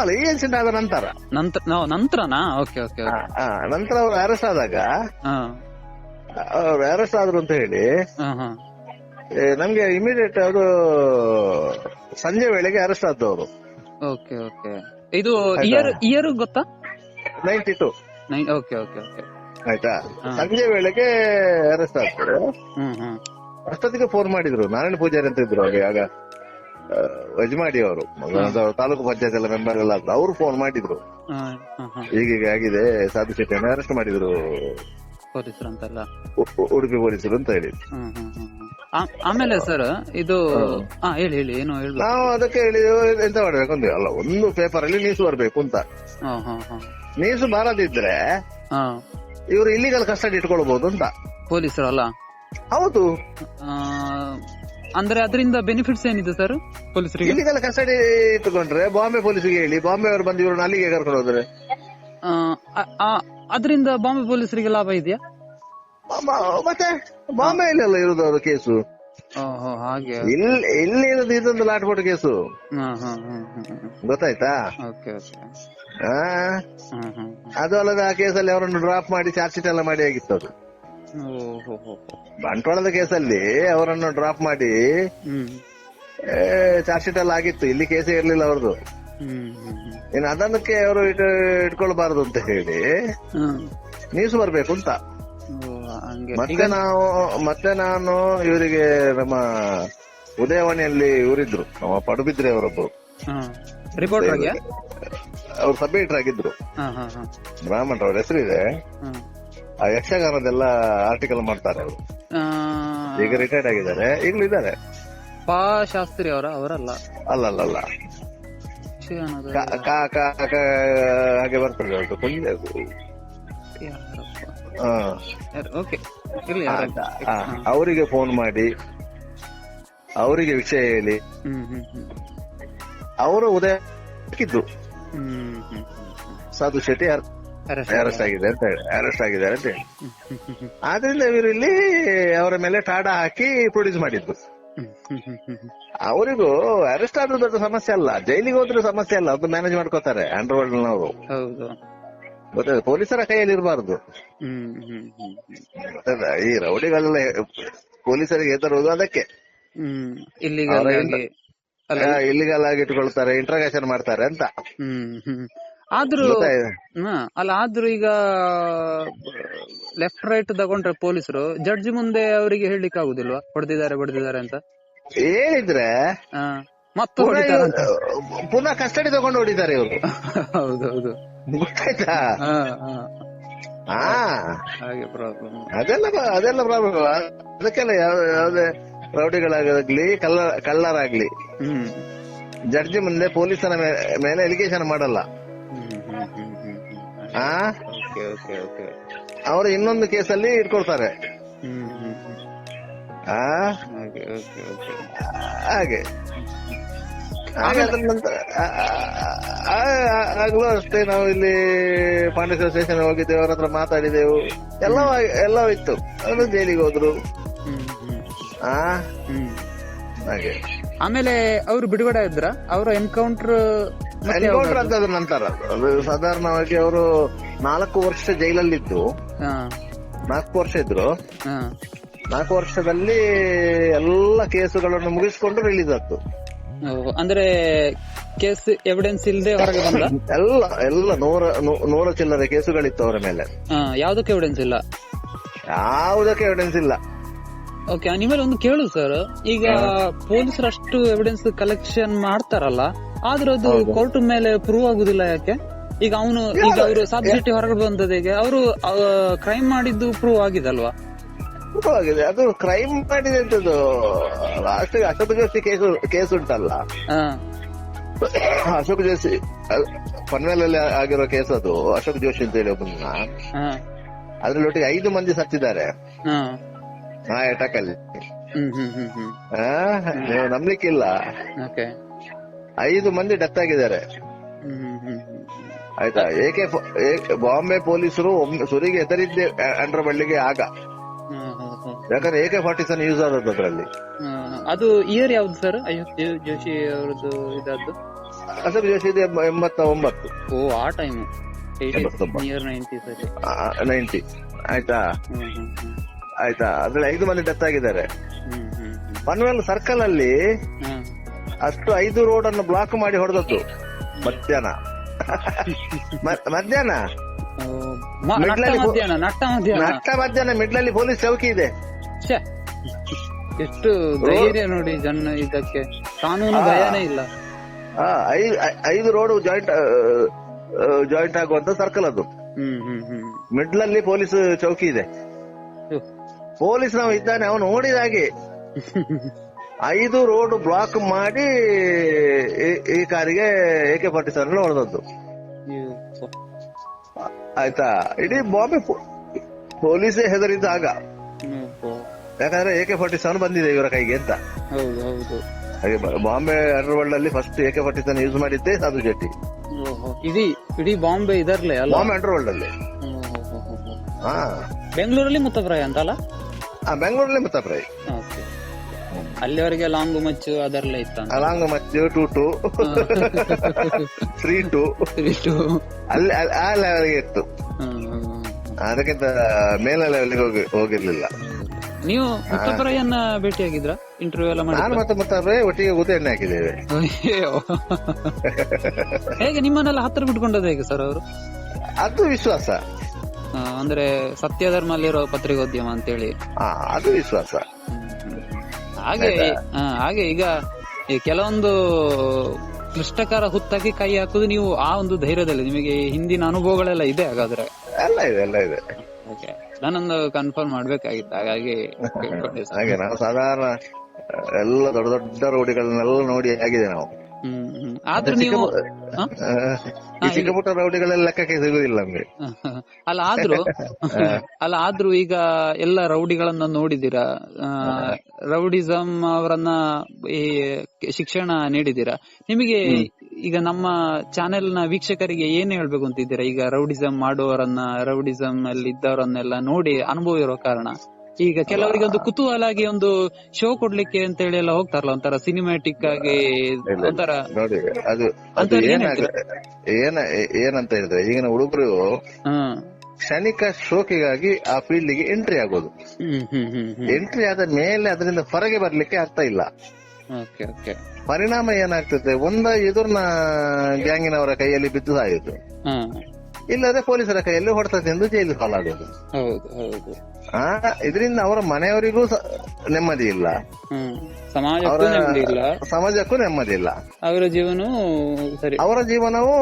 ಅಲ್ಲ ಈ ಇನ್ಸಿಡೆಂಟ್ ಆದ ನಂತರ. ನಂತರ ನಂತರನಾ? ಓಕೆ ಓಕೆ ನಂತರ ಅವರು ಅರೆಸ್ಟ್ ಆದಾಗ ಅವರು ಅವ್ರು ಅರೆಸ್ಟ್ ಆದ್ರು ಅಂತ ಹೇಳಿ ನಮ್ಗೆ ಇಮಿಡಿಯೇಟ್ ಅವರು ಸಂಜೆ ವೇಳೆಗೆ ಅರೆಸ್ಟ್ ಆದವರು. Okay okay. ಇದು ಇಯರ್ ಇಯರ್ ಗೊತ್ತಾ? Ninety two. Okay okay okay. ಆಯ್ತಾ. ಸಂಜೆ ವೇಳೆಗೆ ಅರೆಸ್ಟ್ ಆಗ್ತಾರೆ ಅಷ್ಟೊತ್ತಿಗೆ ಫೋನ್ ಮಾಡಿದ್ರು. ನಾರಾಯಣ ಪೂಜಾರಿ ಅಂತ ಇದ್ರು ಆಗ ಆಗ ಯಜಮಾಡಿ ಅವರು ತಾಲೂಕು ಪಂಚಾಯತ್ ಎಲ್ಲ ಮೆಂಬರ್ ಎಲ್ಲ. ಅವ್ರು ಫೋನ್ ಮಾಡಿದ್ರು. ಈಗೀಗ ಆಗಿದೆ ಸಾಧು ಶೆಟ್ಟಿಯನ್ನು ಅರೆಸ್ಟ್ ಮಾಡಿದ್ರು. ಉಡುಪಿ ಪೊಲೀಸರು ಅಂತ ಹೇಳಿ ಆ- ಆಮೇಲೆ ಸರ್ ಇದು ಹಾ. ಹೇಳಿ ಹೇಳಿ ಏನು ಹೇಳಿ ನಾವು ಅದಕ್ಕೆ ಹೇಳಿ ಎಂತ ಮಾಡ್ಬೇಕು ಅಂದ್ರೆ ಅಲ್ಲ ಒಂದು ಪೇಪರ್ ಅಲ್ಲಿ ನೀಸು ಬರ್ಬೇಕು ಅಂತ. ಹಾ ಹಾ ಹಾ. ನೀಸು ಬಾರದಿದ್ರೆ ಹಾ. ಇವರು ಇಲ್ಲಿಗಲ್ ಕಸ್ಟಡಿ ಇಟ್ಕೊಳ್ಬಹುದು ಅಂತ. ಪೊಲೀಸರು ಅಲ್ಲ? ಹೌದು. ಆ, ಅಂದ್ರೆ ಅದರಿಂದ ಬೆನಿಫಿಟ್ಸ್ ಏನಿದೆ ಸರ್ ಪೊಲೀಸರಿಗೆ? ಇಲ್ಲಿಗಲ್ ಕಸ್ಟಡಿ ಇಟ್ಕೊಂಡ್ರೆ ಬಾಂಬೆ ಪೊಲೀಸಿಗೆ ಹೇಳಿ ಬಾಂಬೆ ಅವರು ಬಂದು ಇವ್ರನ್ನ ಅಲ್ಲಿಗೆ ಕರ್ಕೊಂಡು ಹೋದ್ರೆ. ಅದರಿಂದ ಬಾಂಬೆ ಪೊಲೀಸರಿಗೆ ಲಾಭ ಇದೆಯಾ? ಮ- ಮತ್ತೆ? ಬಾಂಬೆಯಲ್ಲಿ ಅಲ್ಲ ಇರುದು ಅದು ಕೇಸು. ಇಲ್ಲಿ ಇಲ್ಲಿ ಇರೋದು ಇದೊಂದು ಲಾಟ್ಪೋಟ್ ಕೇಸು. ಗೊತ್ತಾಯ್ತಾ? ಅದು ಅಲ್ಲದೆ ಆ ಕೇಸಲ್ಲಿ ಅವರನ್ನು ಡ್ರಾಪ್ ಮಾಡಿ ಚಾರ್ಜ್ ಶೀಟ್ ಎಲ್ಲ ಮಾಡಿ ಆಗಿತ್ತು ಅದು. ಬಂಟ್ವಾಳದ ಕೇಸಲ್ಲಿ ಅವರನ್ನು ಡ್ರಾಪ್ ಮಾಡಿ ಚಾರ್ಜ್ ಶೀಟ್ ಎಲ್ಲ ಆಗಿತ್ತು. ಇಲ್ಲಿ ಕೇಸೇ ಇರ್ಲಿಲ್ಲ ಅವ್ರದ್ದು ಇನ್ನು ಅದನ್ನಕ್ಕೆ ಅವರು ಇಟ್ಕೊಳ್ಬಾರದು ಅಂತ ಹೇಳಿ ನ್ಯೂಸ್ ನೀಸು ಬರ್ಬೇಕು ಅಂತ. ಹಂಗೆ. ಮತ್ತೆ ನಾವು ಮತ್ತೆ ನಾನು ಇವರಿಗೆ ನಮ್ಮ ಉದಯವಾಣಿಯಲ್ಲಿ ಇವರಿದ್ರು. ನಮ್ಮ ಪಡುಬಿದ್ರೆ ಅವರೊಬ್ಬರು ರಿಪೋರ್ಟರ್ ಅವ್ರು ಸಬ್ ಎಡಿಟರ್ ಆಗಿದ್ರು ಬ್ರಾಹ್ಮಣ ಅವ್ರ ಹೆಸರಿದೆ. ಹಾ. ಆ ಯಕ್ಷಗಾನದೆಲ್ಲ ಆರ್ಟಿಕಲ್ ಮಾಡ್ತಾರೆ ಅವರು. ಈಗ ರಿಟೈರ್ಡ್ ಆಗಿದ್ದಾರೆ. ಈಗಲೂ ಇದ್ದಾರೆ. ಪಾ ಶಾಸ್ತ್ರಿ ಅವರ ಅವರಲ್ಲ? ಅಲ್ಲ ಅಲ್ಲ ಅಲ್ಲ ಯಕ್ಷಗಾನದ ಕ- ಕ- ಕ- ಕ- ಹಾಗೆ ಬರ್ತದೆ ಅವ್ರದ್ದು ಓಕೆ ಅವರಿಗೆ ಫೋನ್ ಮಾಡಿ. ಅವರಿಗೆ ವಿಷಯ ಹೇಳಿ. ಅವರು ಉದಯ ಹಾಕಿದ್ರು ಸಾಧು ಶೆಟ್ಟಿ ಅರೆಸ್ಟ್ ಆಗಿದೆ ಅಂತ ಹೇಳಿ. ಅರೆಸ್ಟ್ ಆಗಿದ್ದಾರೆ ಅಂತ ಹೇಳಿ. ಆದ್ರಿಂದ ಇವರು ಇಲ್ಲಿ ಅವರ ಮೇಲೆ ಟಾಡಾ ಹಾಕಿ ಪ್ರೊಡ್ಯೂಸ್ ಮಾಡಿದ್ರು. ಅವರಿಗೂ ಅರೆಸ್ಟ್ ಆದ್ರೂ ದೊಡ್ಡ ಸಮಸ್ಯೆ ಅಲ್ಲ. ಜೈಲಿಗೆ ಹೋದ್ರೂ ಸಮಸ್ಯೆ ಅಲ್ಲ. ಅದು ಮ್ಯಾನೇಜ್ ಮಾಡ್ಕೋತಾರೆ ಅಂಡರ್ ವರ್ಲ್ಡ್ ನವರು ಗೊತ್ತಾಯ್ತು ಪೊಲೀಸರ ಕೈಯಲ್ಲಿ ಇರಬಾರ್ದು. ಹ್ಮ್ ಹ್ಮ್ ಹ್ಮ್ ಹ್ಮ್. ಗೊತ್ತಾಯ್ತಾ? ಈ ರೌಡಿಗಳೆಲ್ಲ ಪೊಲೀಸರಿಗೆ ಹೆದರುವುದು ಅದಕ್ಕೆ. ಹ್ಮ್ ಇಲ್ಲಿಗೆ ಅವರ ಅಲ್ಲಿಗೆ ಅಲ್ಲ. ಇಲ್ಲಿಗೆಲ್ಲ ಆಗಿ ಇಟ್ಕೊಳ್ತಾರೆ ಇಂಟ್ರಗೇಷನ್ ಮಾಡ್ತಾರೆ ಅಂತ. ಹ್ಮ್ ಹ್ಮ್. ಆದ್ರೂ ಅಲ್ಲ ಆದ್ರೂ ಈಗ ಲೆಫ್ಟ್ ರೈಟ್ ತಗೊಂಡ್ರೆ ಪೊಲೀಸರು ಜಡ್ಜ್ ಮುಂದೆ ಅವರಿಗೆ ಹೇಳಲಿಕ್ಕೆ ಆಗುದಿಲ್ವಾ? ಹೊಡೆದಿದ್ದಾರೆ ಹೊಡೆದಿದ್ದಾರೆ ಅಂತ? ಹೇಳಿದ್ರೆ ಹಾ, ಮತ್ತೆ ಪುನಃ ಕಸ್ಟಡಿ ತಗೊಂಡು ಹೊಡಿತಾರೆ ಇವರು. ಹೌದೌದು ಗೊತ್ತಾಯ್ತಾ? ಹಾ ಹಾಗೆ ಪ್ರಾಬ್ಲಮ್ ಅದೆಲ್ಲ ಅದೆಲ್ಲ ಪ್ರಾಬ್ಲಮ್ ಅದಕ್ಕೆಲ್ಲ ಯಾವ- ಯಾವ್ದೇ ರೌಡಿಗಳಾಗಲಿ ಕಲ್ಲ ಕಳ್ಳರಾಗ್ಲಿ ಜಡ್ಜ್ ಜಡ್ಜಿ ಮುಂದೆ ಪೊಲೀಸರ ಮೇಲೆ ಎಲಿಗೇಷನ್ ಮಾಡಲ್ಲ. ಆ? ಅವರು ಇನ್ನೊಂದು ಕೇಸಲ್ಲಿ ಇಟ್ಕೊಳ್ತಾರೆ. ಹಾಗೆ. ನಂತರ ಆಗ್ಲೂ ಅಷ್ಟೇ ನಾವು ಇಲ್ಲಿ ಪಾಂಡೇಶ್ವರ ಸ್ಟೇಷನ್ ಹೋಗಿದ್ದೇವೆ ಅವ್ರ ಹತ್ರ ಮಾತಾಡಿದೆವು ಎಲ್ಲ ಎಲ್ಲ ಎಲ್ಲವೂ ಇತ್ತು. ಅವರು ಜೈಲಿಗೆ ಹೋದ್ರು. ಆ? ಹಾಗೆ. ಆಮೇಲೆ ಅವರು ಬಿಡುಗಡೆ ಇದ್ರ? ಅವರ ಎನ್ಕೌಂಟರ್ ಎನ್ಕೌಂಟರ್ ಅಂತ ಅದ್ರ ನಂತರ. ಅದು ಸಾಧಾರಣವಾಗಿ ಅವರು ನಾಲ್ಕು ವರ್ಷ ಜೈಲಲ್ಲಿ ಇದ್ದು ನಾಲ್ಕು ವರ್ಷ ಇದ್ರು. ನಾಲ್ಕು ವರ್ಷದಲ್ಲಿ ಎಲ್ಲ ಕೇಸುಗಳನ್ನು ಮುಗಿಸ್ಕೊಂಡು ರಿಲೀಸ್ ಆಯ್ತು ಅಂದ್ರೆ ಕೇಸ್ ಎವಿಡೆನ್ಸ್ ಇಲ್ಲದೆ ಹೊರಗೆ ಬಂದ? ಎಲ್ಲ ಎಲ್ಲ ನೂರ ನೂರ ಚಿಲ್ಲರೆ ಕೇಸುಗಳಿತ್ತು ಅವರ ಮೇಲೆ. ಯಾವ್ದಕ್ಕೆ ಎವಿಡೆನ್ಸ್ ಇಲ್ಲ? ಯಾವುದಕ್ಕೆ ಎವಿಡೆನ್ಸ್ ಇಲ್ಲ? ಓಕೆ ನಿಮ್ಮಲ್ಲಿ ಒಂದು ಕೇಳು ಸರ್ ಈಗ ಪೊಲೀಸರು ಅಷ್ಟು ಎವಿಡೆನ್ಸ್ ಕಲೆಕ್ಷನ್ ಮಾಡ್ತಾರಲ್ಲ ಆದ್ರೂ ಅದು ಕೋರ್ಟ್ ಮೇಲೆ ಪ್ರೂವ್ ಆಗುದಿಲ್ಲ ಯಾಕೆ? ಈಗ ಅವನು ಈಗ ಅವರು ಸಬ್ಜೆಕ್ಟ್ ಹೊರಗೆ ಹೊರಗಡೆ ಬಂದದ ಈಗ ಅವರು ಕ್ರೈಮ್ ಮಾಡಿದ್ದು ಪ್ರೂವ್ ಆಗಿದಲ್ವಾ? ಆಗಿದೆ. ಅದು ಕ್ರೈಮ್ ಮಾಡಿದೆ ಅಂತದ್ದು. Last Ashok Joshi case case ಉಂಟಲ್ಲ ಅಶೋಕ್ ಜೋಶಿ ಪನ್ವೇಲಲ್ಲಿ ಆಗಿರೋ ಕೇಸ್ ಅದು ಅಶೋಕ್ ಜೋಶಿ ಅಂತ ಹೇಳಿ ಒಬ್ಬನ ಹಾ. ಅದ್ರಲ್ಲಿ ಒಟ್ಟಿಗೆ ಐದು ಮಂದಿ ಸತ್ತಿದ್ದಾರೆ. ಆ ಅಟ್ಯಾಕ್ ಅಲ್ಲಿ. ನೀವು ನಂಬ್ಲಿಕ್ಕಿಲ್ಲ. ಐದು ಮಂದಿ ಡೆತ್ ಆಗಿದ್ದಾರೆ. ಆಯ್ತಾ? ಏಕೆ ಬಾಂಬೆ ಪೊಲೀಸರು ಸುರಿಗೆ ಹೆದರಿದ್ದೆ ಅಂಡ್ರ ಬಳ್ಳಿಗೆ ಆಗ. ಹ್ಮ್ A K forty seven use ಆದದ್ದು ಅದರಲ್ಲಿ. ಅದು ಇಯರ್ ಯಾವ್ದು ಸರ್ ಅಯ್ಯೋ ಜೋಶಿ ಅವರದ್ದು ಇದಾದ್ದು? ಅಶೋಕ್ ಜೋಶಿ ಇದೆ ಎಂಬತ್ತ ಒಂಬತ್ತು ಓ ಆ ಟೈಮ್ ಇಯರ್ ನೈಂಟಿ ಸರಿ ನೈಂಟಿ ಆಯ್ತಾ? ಆಯ್ತಾ? ಅದ್ರಲ್ಲಿ ಐದು ಮಂದಿ ಡೆತ್ ಆಗಿದ್ದಾರೆ. ಪನ್ವೇಲ್ ಸರ್ಕಲ್ ಅಲ್ಲಿ ಅಷ್ಟು ಐದು ರೋಡ್ ಅನ್ನು ಬ್ಲಾಕ್ ಮಾಡಿ ಹೊಡೆದದ್ದು. ಮಧ್ಯಾಹ್ನ. ಮಧ್ಯಾಹ್ನ? ನಟ್ಟ ಮಧ್ಯಾಹ್ನ ಮಿಡ್ಲಲ್ಲಿ ಪೊಲೀಸ್ ಚೌಕಿ ಇದೆ. ಛೆ. ಎಷ್ಟು ಧೈರ್ಯ ನೋಡಿ ಜನ ಇದಕ್ಕೆ. ಕಾನೂನು ಭಯನೇ ಇಲ್ಲ. ಆ, ಐ- ಐ- ಐದು ರೋಡ್ ಜಾಯಿಂಟ್ ಜಾಯಿಂಟ್ ಆಗುವಂತ ಸರ್ಕಲ್ ಅದು. ಹ್ಮ್ ಹ್ಮ್ ಹ್ಮ್. ಮಿಡ್ಲಲ್ಲಿ ಪೊಲೀಸ್ ಚೌಕಿ ಇದೆ. ಹ್ಮ್. ಪೊಲೀಸ್ ನಾವು ಇದ್ದಾನೆ ಅವನು ನೋಡಿದ ಹಾಗೆ. ಐದು ರೋಡ್ ಬ್ಲಾಕ್ ಮಾಡಿ ಈ- ಈ ಕಾರಿಗೆ ಕೆ ಫಾರ್ಟಿ ಸೆವೆನ್ ಹೊಡೆದದ್ದು. ಅಯ್ಯೋ. ಆಯ್ತಾ? ಇಡೀ ಬಾಂಬೆ ಪೊ- ಪೊಲೀಸೇ ಹೆದರಿದ್ದಾಗ. ಯಾಕಂದ್ರೆ ಎಕೆ ಫಾರ್ಟಿ ಸೆವೆನ್ ಬಂದಿದೆ ಇವರ ಕೈಗೆ ಅಂತ. ಹೌದು ಹೌದು. ಹಾಗೆ ಬಾಂಬೆ ಅಂಡರ್ ವರ್ಲ್ಡ್ ಅಲ್ಲಿ first AK forty seven use ಮಾಡಿದ್ದೆ ಸಾಧು ಜೆಟ್ಟಿ. ಇಡೀ ಇಡೀ ಬಾಂಬೆ ಇದರ್ಲೆ ಅಲ್ಲ? ಬಾಂಬೆ ಅಂಡರ್ ವರ್ಲ್ಡ್ ಅಲ್ಲಿ. ಹಾ. ಬೆಂಗಳೂರಲ್ಲಿ ಮುತ್ತಪ್ರಾಯ ಅಂತಲ್ಲ? ಆ, ಬೆಂಗಳೂರಲ್ಲಿ ಮುತ್ತಪ್ರಾಯ. ಅಲ್ಲಿವರೆಗೆ ಲಾಂಗ್ ಮಚ್ಚು ಅದರಲ್ಲೇ ಇತ್ತ ಲಾಂಗ್ ಮಚ್ಚು two two three two three two ಅಲ್ಲಿ- ಆ ಲೆವೆಲ್ಗೆ ಇತ್ತು. ಅದಕ್ಕಿಂತ ಮೇಲೆ ಲೆವೆಲ್ಗೆ ಹೋಗಿ ಹೋಗಿರ್ಲಿಲ್ಲ. ನೀವು ಮುತ್ತಪ್ರಾಯನ್ನ ಭೇಟಿಯಾಗಿದ್ರ ಇಂಟರ್ವ್ಯೂ ಎಲ್ಲ ನಾನು ಮಾಡಿ ಮತ್ತೆ ಒಟ್ಟಿಗೆ ಊತ ಎಣ್ಣೆ ಹಾಕಿದ್ದೇವೆ. ಹೇಗೆ ನಿಮ್ಮನ್ನೆಲ್ಲ ಹತ್ರ ಬಿಟ್ಕೊಂಡದ್ದು ಹೇಗೆ ಸರ್ ಅವರು? ಅದು ವಿಶ್ವಾಸ. ಅಂದ್ರೆ ಸತ್ಯ ಧರ್ಮಲ್ಲಿರೋ ಪತ್ರಿಕೋದ್ಯಮ ಅಂತೇಳಿ. ಹೇಳಿ ಅದು ವಿಶ್ವಾಸ. ಹಾಗೆ ಹಾ, ಹಾಗೆ ಈಗ ಈ ಕೆಲವೊಂದು ಕ್ಲಿಷ್ಟಕರ ಹುತ್ತಾಗಿ ಕೈ ಹಾಕುದು ನೀವು ಆ ಒಂದು ಧೈರ್ಯದಲ್ಲಿ. ನಿಮಗೆ ಹಿಂದಿನ ಅನುಭವಗಳೆಲ್ಲ ಇದೆ ಹಾಗಾದ್ರೆ? ಎಲ್ಲ ಇದೆ ಎಲ್ಲ ಇದೆ. ಓಕೆ ನಾನೊಂದು ಕನ್ಫರ್ಮ್ ಮಾಡ್ಬೇಕಾಗಿತ್ತು ಹಾಗಾಗಿ. ಹಾಗೆ ನಾವು ಸಾಧಾರಣ ಎಲ್ಲ ದೊಡ್ಡ ದೊಡ್ಡ ರೋಡಿಗಳನ್ನೆಲ್ಲ ನೋಡಿ ಆಗಿದೆ ನಾವು. ಆದ್ರೂ ನೀವು ರೌಡಿಗಳೆಲ್ಲ ಲೆಕ್ಕಕ್ಕೆ ಸಿಗುದಿಲ್ಲ ನಮ್ಗೆ. ಅಲ್ಲ ಆದ್ರೂ ಅಲ್ಲ ಆದ್ರೂ ಈಗ ಎಲ್ಲ ರೌಡಿಗಳನ್ನ ನೋಡಿದೀರಾ ಆ, ರೌಡಿಸಂ ಅವರನ್ನ ಈ ಶಿಕ್ಷಣ ನೀಡಿದೀರಾ ನಿಮಗೆ ಈಗ ನಮ್ಮ ಚಾನೆಲ್ನ ವೀಕ್ಷಕರಿಗೆ ಏನ್ ಹೇಳ್ಬೇಕು ಅಂತಿದ್ದೀರಾ? ಈಗ ರೌಡಿಸಂ ಮಾಡುವವರನ್ನ ರೌಡಿಸಂ ಅಲ್ಲಿ ಇದ್ದವರನ್ನೆಲ್ಲ ನೋಡಿ ಅನುಭವ ಇರೋ ಕಾರಣ. ಈಗ ಕೆಲವರಿಗೆ ಒಂದು ಕುತೂಹಲ ಆಗಿ ಒಂದು ಶೋ ಕೊಡ್ಲಿಕ್ಕೆ ಅಂತ ಹೇಳಿ ಎಲ್ಲ ಹೋಗ್ತಾರಲ್ಲ ಒಂಥರ ಸಿನಿಮ್ಯಾಟಿಕ್ ಆಗಿ ಒಂಥರ ಅದು ಅದು ಏನ್ ಏನ ಏನಂತ ಹೇಳಿದ್ರೆ ಈಗಿನ ಹುಡುಗರು ಕ್ಷಣಿಕ ಶೋಕಿಗಾಗಿ ಆ ಫೀಲ್ಡ್ಗೆ ಎಂಟ್ರಿ ಆಗೋದು. ಎಂಟ್ರಿ ಆದ ಮೇಲೆ ಅದರಿಂದ ಹೊರಗೆ ಬರ್ಲಿಕ್ಕೆ ಆಗ್ತಾ ಇಲ್ಲ. ಪರಿಣಾಮ ಏನಾಗ್ತದೆ ಒಂದ ಎದುರ್ನ ಗ್ಯಾಂಗಿನವರ ಕೈಯಲ್ಲಿ ಬಿದ್ದು ಸಾಯುದು. ಇಲ್ಲದೆ ಪೊಲೀಸರ ಕೈಯಲ್ಲಿ ಹೊಡೆತ ಎಂದು ಜೈಲು ಪಾಲಾಗೋದು ಹೌದು ಹೌದು. ಆ ಇದರಿಂದ ಅವರ ಮನೆಯವರಿಗೂ ನೆಮ್ಮದಿ ಇಲ್ಲ. ಸಮಾಜಕ್ಕೂ ನೆಮ್ಮದಿ ಇಲ್ಲ. ಸಮಾಜಕ್ಕೂ ನೆಮ್ಮದಿ ಇಲ್ಲ. ಅವರ ಜೀವನ ಸರಿ. ಅವರ ಜೀವನವು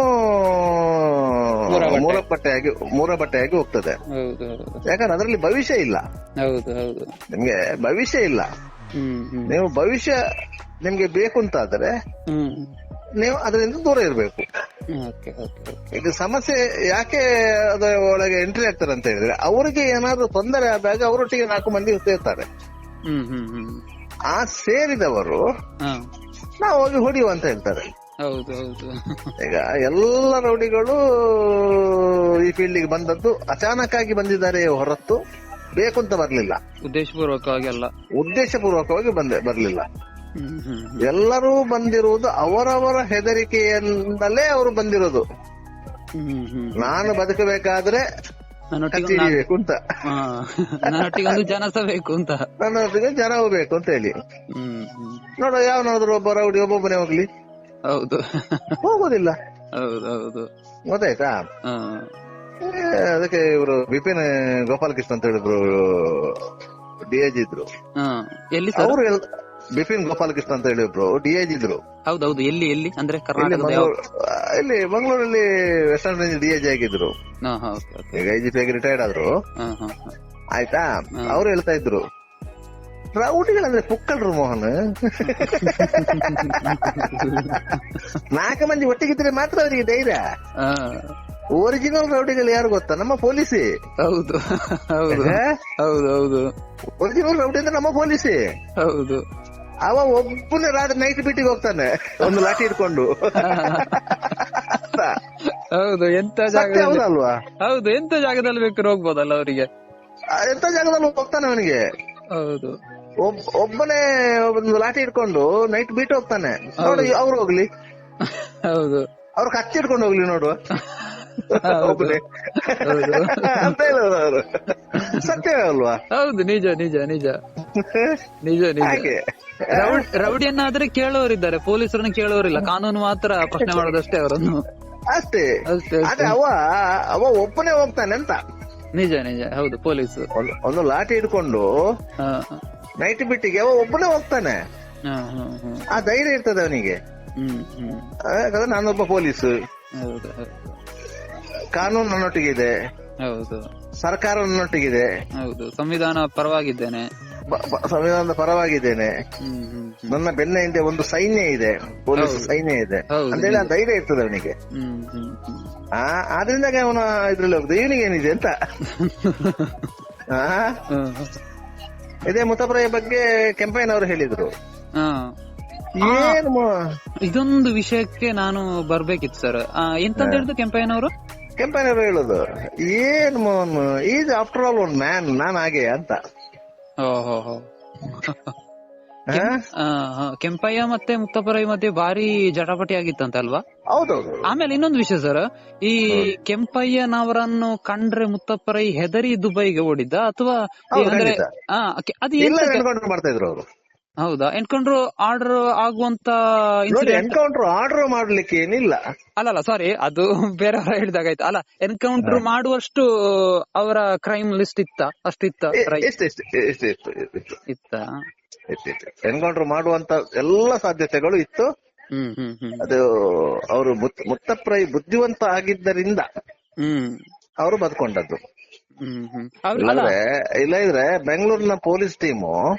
ಮೂರ ಬಟ್ಟೆಯಾಗಿ ಮೂರ ಬಟ್ಟೆಯಾಗಿ ಹೋಗ್ತದೆ ಯಾಕಂದ್ರೆ ಅದರಲ್ಲಿ ಭವಿಷ್ಯ ಇಲ್ಲ. ಹೌದು ಹೌದು. ನಿಮ್ಗೆ ಭವಿಷ್ಯ ಇಲ್ಲ. ನೀವು ಭವಿಷ್ಯ ನಿಮ್ಗೆ ಬೇಕು ಅಂತಾದ್ರೆ ಹ್ಮ್. ನೀವು ಅದರಿಂದ ದೂರ ಇರಬೇಕು. ಇದು ಸಮಸ್ಯೆ ಯಾಕೆ ಅದರ ಒಳಗೆ ಎಂಟ್ರಿ ಆಗ್ತಾರೆ ಅಂತ ಹೇಳಿದ್ರೆ ಅವರಿಗೆ ಏನಾದ್ರೂ ತೊಂದರೆ ಆದಾಗ ಅವರೊಟ್ಟಿಗೆ ನಾಲ್ಕು ಮಂದಿ ಸೇರ್ತಾರೆ. ಆ ಸೇರಿದವರು ನಾವು ಹೋಗಿ ಹೊಡಿಯುವ ಅಂತ ಹೇಳ್ತಾರೆ. ಈಗ ಎಲ್ಲ ರೌಡಿಗಳು ಈ ಫೀಲ್ಡ್ಗೆ ಬಂದದ್ದು ಅಚಾನಕ್ ಆಗಿ ಬಂದಿದ್ದಾರೆ ಹೊರತು ಬೇಕು ಅಂತ ಬರ್ಲಿಲ್ಲ. ಉದ್ದೇಶಪೂರ್ವಕವಾಗಿ ಅಲ್ಲ. ಉದ್ದೇಶಪೂರ್ವಕವಾಗಿ ಬಂದೆ ಬರ್ಲಿಲ್ಲ. ಎಲ್ಲರೂ ಬಂದಿರುವುದು ಅವರವರ ಹೆದರಿಕೆಯಿಂದಲೇ ಅವರು ಬಂದಿರೋದು. ನಾನು ಬದುಕಬೇಕಾದ್ರೆ ಕತ್ತಿ ಅಂತ. ನನ್ನೊಟ್ಟಿಗೆ ಜನ ಹೋಗ್ಬೇಕು ಬೇಕು ಅಂತ. ನನ್ನೊಟ್ಟಿಗೆ ಜನವು ಬೇಕು ಅಂತ ಹೇಳಿ. ನೋಡ ಯಾವನಾದ್ರೂ ಒಬ್ಬ ರೌಡಿ ಒಬ್ಬೊಬ್ಬನೇ ಹೋಗ್ಲಿ. ಹೌದು. ಹೋಗೋದಿಲ್ಲ. ಹೌದು ಹೌದು. ಗೊತ್ತಾಯ್ತಾ? ಅದಕ್ಕೆ ಇವರು ಬಿಪಿನ್ ಗೋಪಾಲಕೃಷ್ಣ ಅಂತ ಹೇಳಿದ್ರು ಡಿಎಜಿ ಇದ್ರು. ಹಾ. ಎಲ್ಲಿ ಸರ್? ಅವರು ಬಿಪಿನ್ ಗೋಪಾಲ ಕೃಷ್ಣ ಅಂತ ಐ ಡಿಎಜಿ ಇದ್ರು. ಹೌದೌದು ಎಲ್ಲಿ ಎಲ್ಲಿ? ಅಂದ್ರೆ ಇಲ್ಲಿ ಕರ್ನಾಟಕದ ಯಾವ ಮಂಗಳೂರು ಆ, ಇಲ್ಲಿ ಮಂಗಳೂರಲ್ಲಿ ವೆಸ್ಟರ್ನ್ ರೇಂಜ್ ಡಿಎಜಿ ಆಗಿದ್ರು. ಹಾ ಹಾ ಓಕೆ ಓಕೆ. ಈಗ ಐಜಿಪಿ ಆಗಿ ರಿಟೈರ್ಡ್ ಆದ್ರು. ಹಾ ಹಾ ಹಾ. ಆಯ್ತಾ? ಅವ್ರು ಹೇಳ್ತಾ ಇದ್ರು ರೌಡಿಗಳಂದ್ರೆ ಪುಕ್ಕಳ್ರು ಮೋಹನ್. ನಾಲ್ಕು ಮಂದಿ ಒಟ್ಟಿಗಿದ್ರೆ ಮಾತ್ರ ಅವರಿಗೆ ಧೈರ್ಯ. ಹಾ. ಒರಿಜಿನಲ್ ರೌಡಿಗಳು ಯಾರು ಗೊತ್ತಾ? ನಮ್ಮ ಪೊಲೀಸ್. ಹೌದು ಹೌದು ಹೌದು ಹೌದು. ಒರಿಜಿನಲ್ ರೌಡಿ ಅಂದ್ರೆ ನಮ್ಮ ಪೊಲೀಸ್. ಹೌದು. ಅವ ಒಬ್ಬನೇ ರಾತ್ರಿ ನೈಟ್ ಬಿಟ್ಟಿಗೆ ಹೋಗ್ತಾನೆ. ಒಂದು ಲಾಠಿ ಇಟ್ಕೊಂಡು ಹೌದು ಎಂತ ಜಾಗ ಹೌದಲ್ವಾ? ಹೌದು ಎಂತ ಜಾಗದಲ್ಲಿ ಬೇಕಾದ್ರೆ ಹೋಗ್ಬೋದಲ್ಲ ಅವರಿಗೆ? ಎಂತ ಜಾಗದಲ್ಲಿ ಹೋಗ್ತಾನೆ ಅವನಿಗೆ? ಹೌದು. ಒಬ್- ಒಬ್ಬನೇ ಒಂದು ಲಾಠಿ ಇಟ್ಕೊಂಡು ನೈಟ್ ಬಿಟ್ಟು ಹೋಗ್ತಾನೆ. ನೋಡಿ ಅವ್ರು ಹೋಗ್ಲಿ. ಹೌದು. ಅವ್ರು ಕಚ್ಚಿ ಇಟ್ಕೊಂಡು ಹೋಗ್ಲಿ ನೋಡುವ. ಒಬ್ಬನೇ. ಅಂತ ಹೇಳೋದು ಅವರು. ಸತ್ಯವೇ ಅಲ್ವಾ? ಹೌದು ನಿಜ ನಿಜ ನಿಜ. ನಿಜ ನಿಜ. ರೌಡಿಯನ್ನಾದ್ರೆ ಕೇಳೋರಿದ್ದಾರೆ ಪೊಲೀಸರನ್ನ ಕೇಳೋರಿಲ್ಲ. ಕಾನೂನು ಮಾತ್ರ ಪ್ರಶ್ನೆ ಮಾಡೋದಷ್ಟೇ ಅವರನ್ನು. ಅಷ್ಟೇ. ಅಷ್ಟೇ ಆದ್ರೆ ಅವ ಅವ ಒಬ್ಬನೇ ಹೋಗ್ತಾನೆ ಅಂತ. ನಿಜ ನಿಜ. ಹೌದು ಪೊಲೀಸ್ ಒಂದು ಲಾಠಿ ಹಿಡ್ಕೊಂಡು ನೈಟ್ ಬಿಟ್ಟಿಗೆ ಅವ ಒಬ್ಬನೇ ಹೋಗ್ತಾನೆ. ಆ ಧೈರ್ಯ ಇರ್ತದೆ ಅವನಿಗೆ. ಯಾಕಂದ್ರೆ ನಾನೊಬ್ಬ ಪೊಲೀಸ್. ಕಾನೂನು ನನ್ನೊಟ್ಟಿಗಿದೆ. ಹೌದು. ಸರ್ಕಾರ ನನ್ನೊಟ್ಟಿಗಿದೆ. ಹೌದು ಸಂವಿಧಾನ ಪರವಾಗಿದ್ದೇನೆ. ಸಂವಿಧಾನದ ಪರವಾಗಿದ್ದೇನೆ. ನನ್ನ ಬೆನ್ನ ಹಿಂದೆ ಒಂದು ಸೈನ್ಯ ಇದೆ ಪೊಲೀಸ್ ಸೈನ್ಯ ಇದೆ. ಅಂತೇಳಿ ಆ ಧೈರ್ಯ ಇರ್ತದೆ ಅವನಿಗೆ. ಹ್ಮ್ ಹ್ಮ್ ಹ್ಮ್. ಆ ಆದ್ರಿಂದಾಗಿ ಅವನ ಇದ್ರಲ್ಲಿ ಹೋಗುದು. ಇವನಿಗೆ ಏನಿದೆ ಅಂತ. ಇದೇ ಮುತಪ್ರಾಯ ಬಗ್ಗೆ ಕೆಂಪಯ್ಯನವರು ಹೇಳಿದ್ರು. ಹಾ. ಏನು ಮ- ಇದೊಂದು ವಿಷಯಕ್ಕೆ ನಾನು ಬರ್ಬೇಕಿತ್ತು ಸರ್. ಎಂತಂತ ಹೇಳಿದ್ರು ಕೆಂಪಯ್ಯನವರು? ಕೆಂಪಯ್ಯನವರು ಹೇಳುದು ಏನ್ is after all one man ನಾನು ಹಾಗೆ ಅಂತ. ಕೆಂಪಯ್ಯ ಮತ್ತೆ ಮುತ್ತಪರೈ ಮಧ್ಯೆ ಭಾರಿ ಜಟಾಪಟಿ ಆಗಿತ್ತಂತಲ್ವಾ? ಹೌದೌದು. ಆಮೇಲೆ ಇನ್ನೊಂದು ವಿಷಯ ಸರ್ ಈ ಕೆಂಪಯ್ಯನವರನ್ನು ಕಂಡ್ರೆ ಮುತ್ತಪ್ಪರೈ ಹೆದರಿ ದುಬೈಗೆ ಓಡಿದ್ದ ಅಥವಾ ಅಂದ್ರೆ ಅದು ಮಾಡ್ತಾ ಇದ್ರು ಅವರು. ಹೌದಾ? ಎನ್ಕೌಂಟರ್ ಆರ್ಡರ್ ಆಗುವಂತ ಎನ್ಕೌಂಟರ್ ಆರ್ಡರ್ ಮಾಡ್ಲಿಕ್ಕೆ ಏನಿಲ್ಲ. ಅಲ್ಲ ಸಾರಿ ಅದು ಬೇರೆಯವರ ಹೇಳಿದಾಗಾಯ್ತು ಅಲ್ಲ ಎನ್ಕೌಂಟರ್ ಮಾಡುವಷ್ಟು ಅವರ ಕ್ರೈಮ್ ಲಿಸ್ಟ್ ಇತ್ತ? ಅಷ್ಟಿತ್ತ? ಇತ್ತ ಎನ್ಕೌಂಟರ್ ಮಾಡುವಂತ ಎಲ್ಲ ಸಾಧ್ಯತೆಗಳು ಇತ್ತು. ಅದು ಅವರು ಮುತ್ತಪ್ರೈ ಬುದ್ಧಿವಂತ ಆಗಿದ್ದರಿಂದ ಹ್ಮ್. ಅವರು ಬದುಕೊಂಡದ್ದು. ಅಲ್ಲ. ಇಲ್ಲ ಇದ್ರೆ ಬೆಂಗಳೂರಿನ ಪೊಲೀಸ್ ಟೀಮು